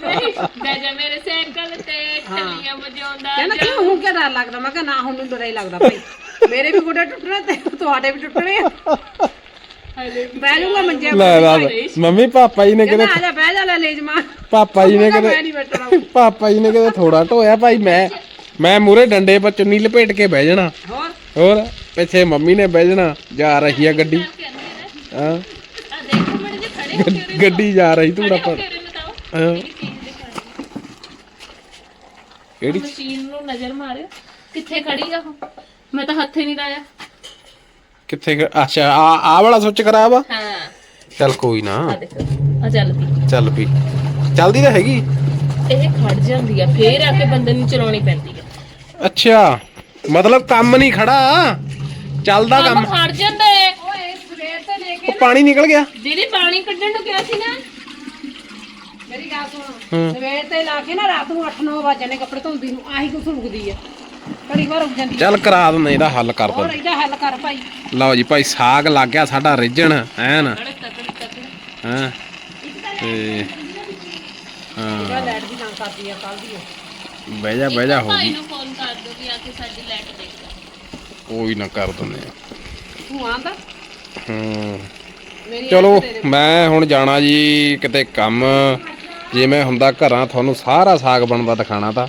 ਨਹੀਂ ਬੈਜਾ ਮੇਰੇ ਸਾਈਕਲ ਤੇ ਟੱਲੀਆਂ ਵਜਾਉਂਦਾ ਕਹਿੰਦਾ ਕਿਉਂ ਹੁਣ ਕਿਆ ਡਰ ਲੱਗਦਾ? ਮੈਂ ਕਿਹਾ ਨਾ ਹੁਣ ਮੈਨੂੰ ਡਰ ਹੀ ਲੱਗਦਾ ਭਾਈ। ਮੇਰੇ ਵੀ ਗੋਡੇ ਟੁੱਟਣੇ ਤੇ ਤੁਹਾਡੇ ਵੀ ਟੁੱਟਣੇ ਆ। ਬਹਿ ਜਾਊਗਾ ਮੰਜੇ ਲੈ ਮੰਮੀ ਪਾਪਾ ਜੀ ਨੇ ਕਹਿੰਦਾ ਕਿਤੇ ਆ ਜਾ ਬਹਿ ਜਾ ਲੈ ਲੈ ਜਮਾ ਪਾਪਾ ਜੀ ਨੇ ਮੈਂ ਕਿਤੇ ਨਹੀਂ ਬੈਠਣਾ। ਪਾਪਾ ਜੀ ਨੇ ਕਿਤੇ ਥੋੜਾ ਢੋਇਆ ਭਾਈ ਮੈਂ ਮੈਂ ਮੂਰੇ ਡੰਡੇ 'ਪਰ ਚੁੰਨੀ ਲਪੇਟ ਕੇ ਬਹਿ ਜਾਣਾ। ਹੋਰ? ਹੋਰ ਪਿੱਛੇ ਮੰਮੀ ਨੇ ਬਹਿ ਜਾਣਾ ਜਾ ਰਹੀ ਆ ਗੱਡੀ। ਹਾਂ। ਗੱਡੀ ਜਾ ਰਹੀ ਧੂੜਾ ਪਰ। ਹਾਂ। ਕਿਹੜੀ ਮਸ਼ੀਨ ਨੂੰ ਨਜ਼ਰ ਮਾਰਿਓ। ਕਿੱਥੇ ਖੜੀ ਆ ਉਹ? ਮੈਂ ਤਾਂ ਹੱਥੇ ਨਹੀਂ ਲਾਇਆ। ਕਿੱਥੇ ਅੱਛਾ ਆ ਆ ਵਾਲਾ ਸੁੱਚ ਖਰਾਬ ਆ? ਹਾਂ। ਚੱਲ ਕੋਈ ਨਾ। ਆ ਦੇਖੋ। ਆ ਚੱਲ ਪਈ। ਚੱਲਦੀ ਤਾਂ ਹੈਗੀ। ਇਹ ਖੜ ਜਾਂਦੀ ਆ ਫੇਰ ਆ ਕੇ ਬੰਦੇ ਨੂੰ ਚਲਾਉਣੀ ਪੈਂਦੀ ਆ। ਅੱਛਾ ਮਤਲਬ ਕੰਮ ਨਹੀਂ ਖੜਾ। ਚੱਲਦਾ ਕੰਮ ਕੰਮ। ਖੜ ਜਾਂਦਾ ਏ। ਓਏ ਸਵੇਰ ਤੇ ਲੈ ਉਹ ਪਾਣੀ ਨਿਕਲ ਗਿਆ। ਦੀਦੀ ਪਾਣੀ ਕੱਢਣ ਨੂੰ ਗਿਆ ਸੀ ਨਾ। ਮੇਰੀ ਗੱਲ ਸੁਣ ਸਵੇਰ ਤੇ ਲਾ ਕੇ ਨਾ ਰਾਤ ਨੂੰ 8-9 ਵਜੇ ਨੇ ਕੱਪੜੇ ਧੋਂਦੀ ਨੂੰ ਆਹੀ ਕੁਛ ਰੁਕਦੀ ਆ। ਕੜੀ ਵਾਰ ਰੁਕ ਜਾਂਦੀ। ਚੱਲ ਕਰਾ ਦਿੰਦੇ ਇਹਦਾ ਹੱਲ ਕਰ ਹੋਰ ਦਿੰਦੇ ਇਹਦਾ ਹੱਲ ਕਰ ਭਾਈ। ਲਓ ਜੀ ਭਾਈ ਸਾਗ ਲੱਗ ਗਿਆ ਸਾਡਾ ਰਿੱਝਣ ਐਨ। ਹਾਂ। ਤੇ ਹਾਂ। ਇਹਦਾ ਲੈਟ ਵੀ ਨਾ ਕਰਦੀ ਆ ਕੱਲ ਦੀ ਆ। ਬਹਿ ਜਾ ਬਹਿ ਜਾ ਹੋ ਭਾਈ ਗਈ। ਨੂੰ ਫੋਨ ਕਰ ਦੋ ਵੀ ਆ ਕੇ ਸਾਡੀ ਲਾਈਟ ਦੇਖ ਲੈ। ਕੋਈ ਨਾ ਕਰ ਦਿੰਦੇ ਆ। ਤੂੰ ਆਂਦਾ? ਹੂੰ। ਮੇਰੀ ਚਲੋ ਮੈਂ ਹੁਣ ਜਾਣਾ ਜੀ ਕਿਤੇ ਕੰਮ। ਜੇ ਮੈਂ ਹੁੰਦਾ ਘਰਾਂ ਤੁਹਾਨੂੰ ਸਾਰਾ ਸਾਗ ਬਣਦਾ ਦਿਖਾਣਾ ਤਾਂ।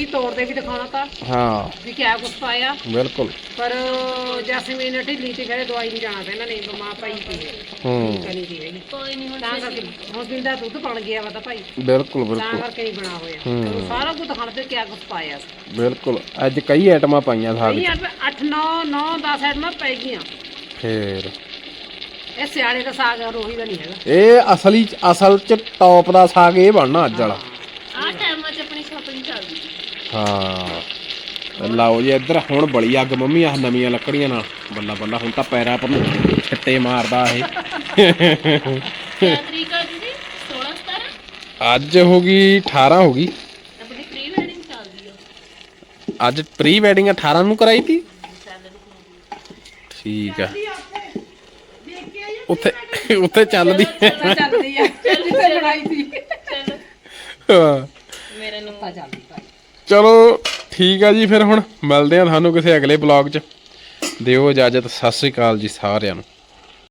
ਅਸੀਂ ਤੋੜ ਦੇ ਵੀ ਦਿਖਾਉਣਾ ਤਾਂ ਹਾਂ। ਵੀ ਕਿਆ ਕੁਛ ਪਾਇਆ। ਬਿਲਕੁਲ। ਪਰ ਜੈਸਮੀਨ ਢਿੱਲੀ ਤੇ ਕਹਿੰਦੇ ਦਵਾਈ ਨਹੀਂ ਜਾਣਾ ਪੈਣਾ ਨਹੀਂ ਬਿਮਾਰ ਪਈ ਪਈ ਹੈ। ਕਰੀ ਦੀ ਹੈਗੀ। ਕੋਈ ਨਹੀਂ ਹੁਣ ਤਾਂ ਕਰਕੇ ਹੁਣ ਦਿਨ ਦਾ ਦੁੱਧ ਬਣ ਗਿਆ ਵਾ ਤਾਂ ਭਾਈ। ਬਿਲਕੁਲ ਤਾਂ ਬਿਲਕੁਲ ਕਰਕੇ ਨਹੀਂ ਬਣਾ ਹੋਇਆ। ਸਾਰਾ ਕੁਝ ਦਿਖਾਉਣ ਤੇ ਕਿਆ ਕੁਛ ਪਾਇਆ ਸੀ। ਬਿਲਕੁਲ। ਅੱਜ ਕਈ ਆਈਟਮਾਂ ਪਾਈਆਂ ਸਾਗ 'ਚ। ਨਹੀਂ 8 9 9 10 ਐਡਮਾਂ ਪੈ ਗਈਆਂ। ਫੇਰ। ਇਹ ਸਿਆਲੇ ਦਾ ਸਾਗ ਰੋਹੀ ਦਾ ਨਹੀਂ ਹੈਗਾ। ਇਹ ਅਸਲੀ ਅਸਲ ਚ ਟੌਪ ਦਾ ਸਾਗ ਇਹ ਬਣਨਾ ਅੱਜ ਵਾਲਾ ਆ ਟਾਈਮਾਂ 'ਚ ਆਪਣੀ ਸ਼ਾਪਿੰਗ ਚੱਲਦੀ ਹਾਂ। ਲਓ ਜੀ ਇੱਧਰ ਹੁਣ ਬੜੀ ਅੱਗ ਮੰਮੀ ਆਹ ਨਵੀਆਂ ਲੱਕੜੀਆਂ ਨਾਲ। ਬੱਲਾ ਬੱਲਾ ਹੁਣ ਤਾਂ ਪੈਰਾਂ ਪਰ ਨੂੰ ਛੱਟੇ ਮਾਰਦਾ ਇਹ। ਕਿਆ ਤਰੀਕ ਆ ਦੀਦੀ? 16 17 ਅੱਜ ਹੋ ਗਈ 18 ਹੋ ਗਈ। ਆਪਣੀ ਪ੍ਰੀ ਵੈਡਿੰਗ ਚੱਲਦੀ ਆ। ਅੱਜ ਪ੍ਰੀ ਵੈਡਿੰਗ 18 ਨੂੰ ਕਰਾਈ ਤੀ? ਚੱਲ ਠੀਕ ਆ। ਉੱਥੇ। ਉੱਥੇ ਚੱਲਦੀ ਚੱਲਦੀ। ਆ। ਜਿੱਥੇ ਬਣਾਈ ਸੀ। ਚਲੋ। ਹਾਂ। ਮੇਰੇ ਨੂੰ ਤਾਂ ਚੱਲਦੀ ਭਾਈ। ਚਲੋ ਠੀਕ ਆ ਜੀ ਫਿਰ ਹੁਣ ਮਿਲਦੇ ਆ ਤੁਹਾਨੂੰ ਕਿਸੇ ਅਗਲੇ ਬਲੌਗ 'ਚ। ਦਿਓ ਇਜਾਜ਼ਤ, ਸਤਿ ਸ੍ਰੀ ਅਕਾਲ ਜੀ ਸਾਰਿਆਂ ਨੂੰ।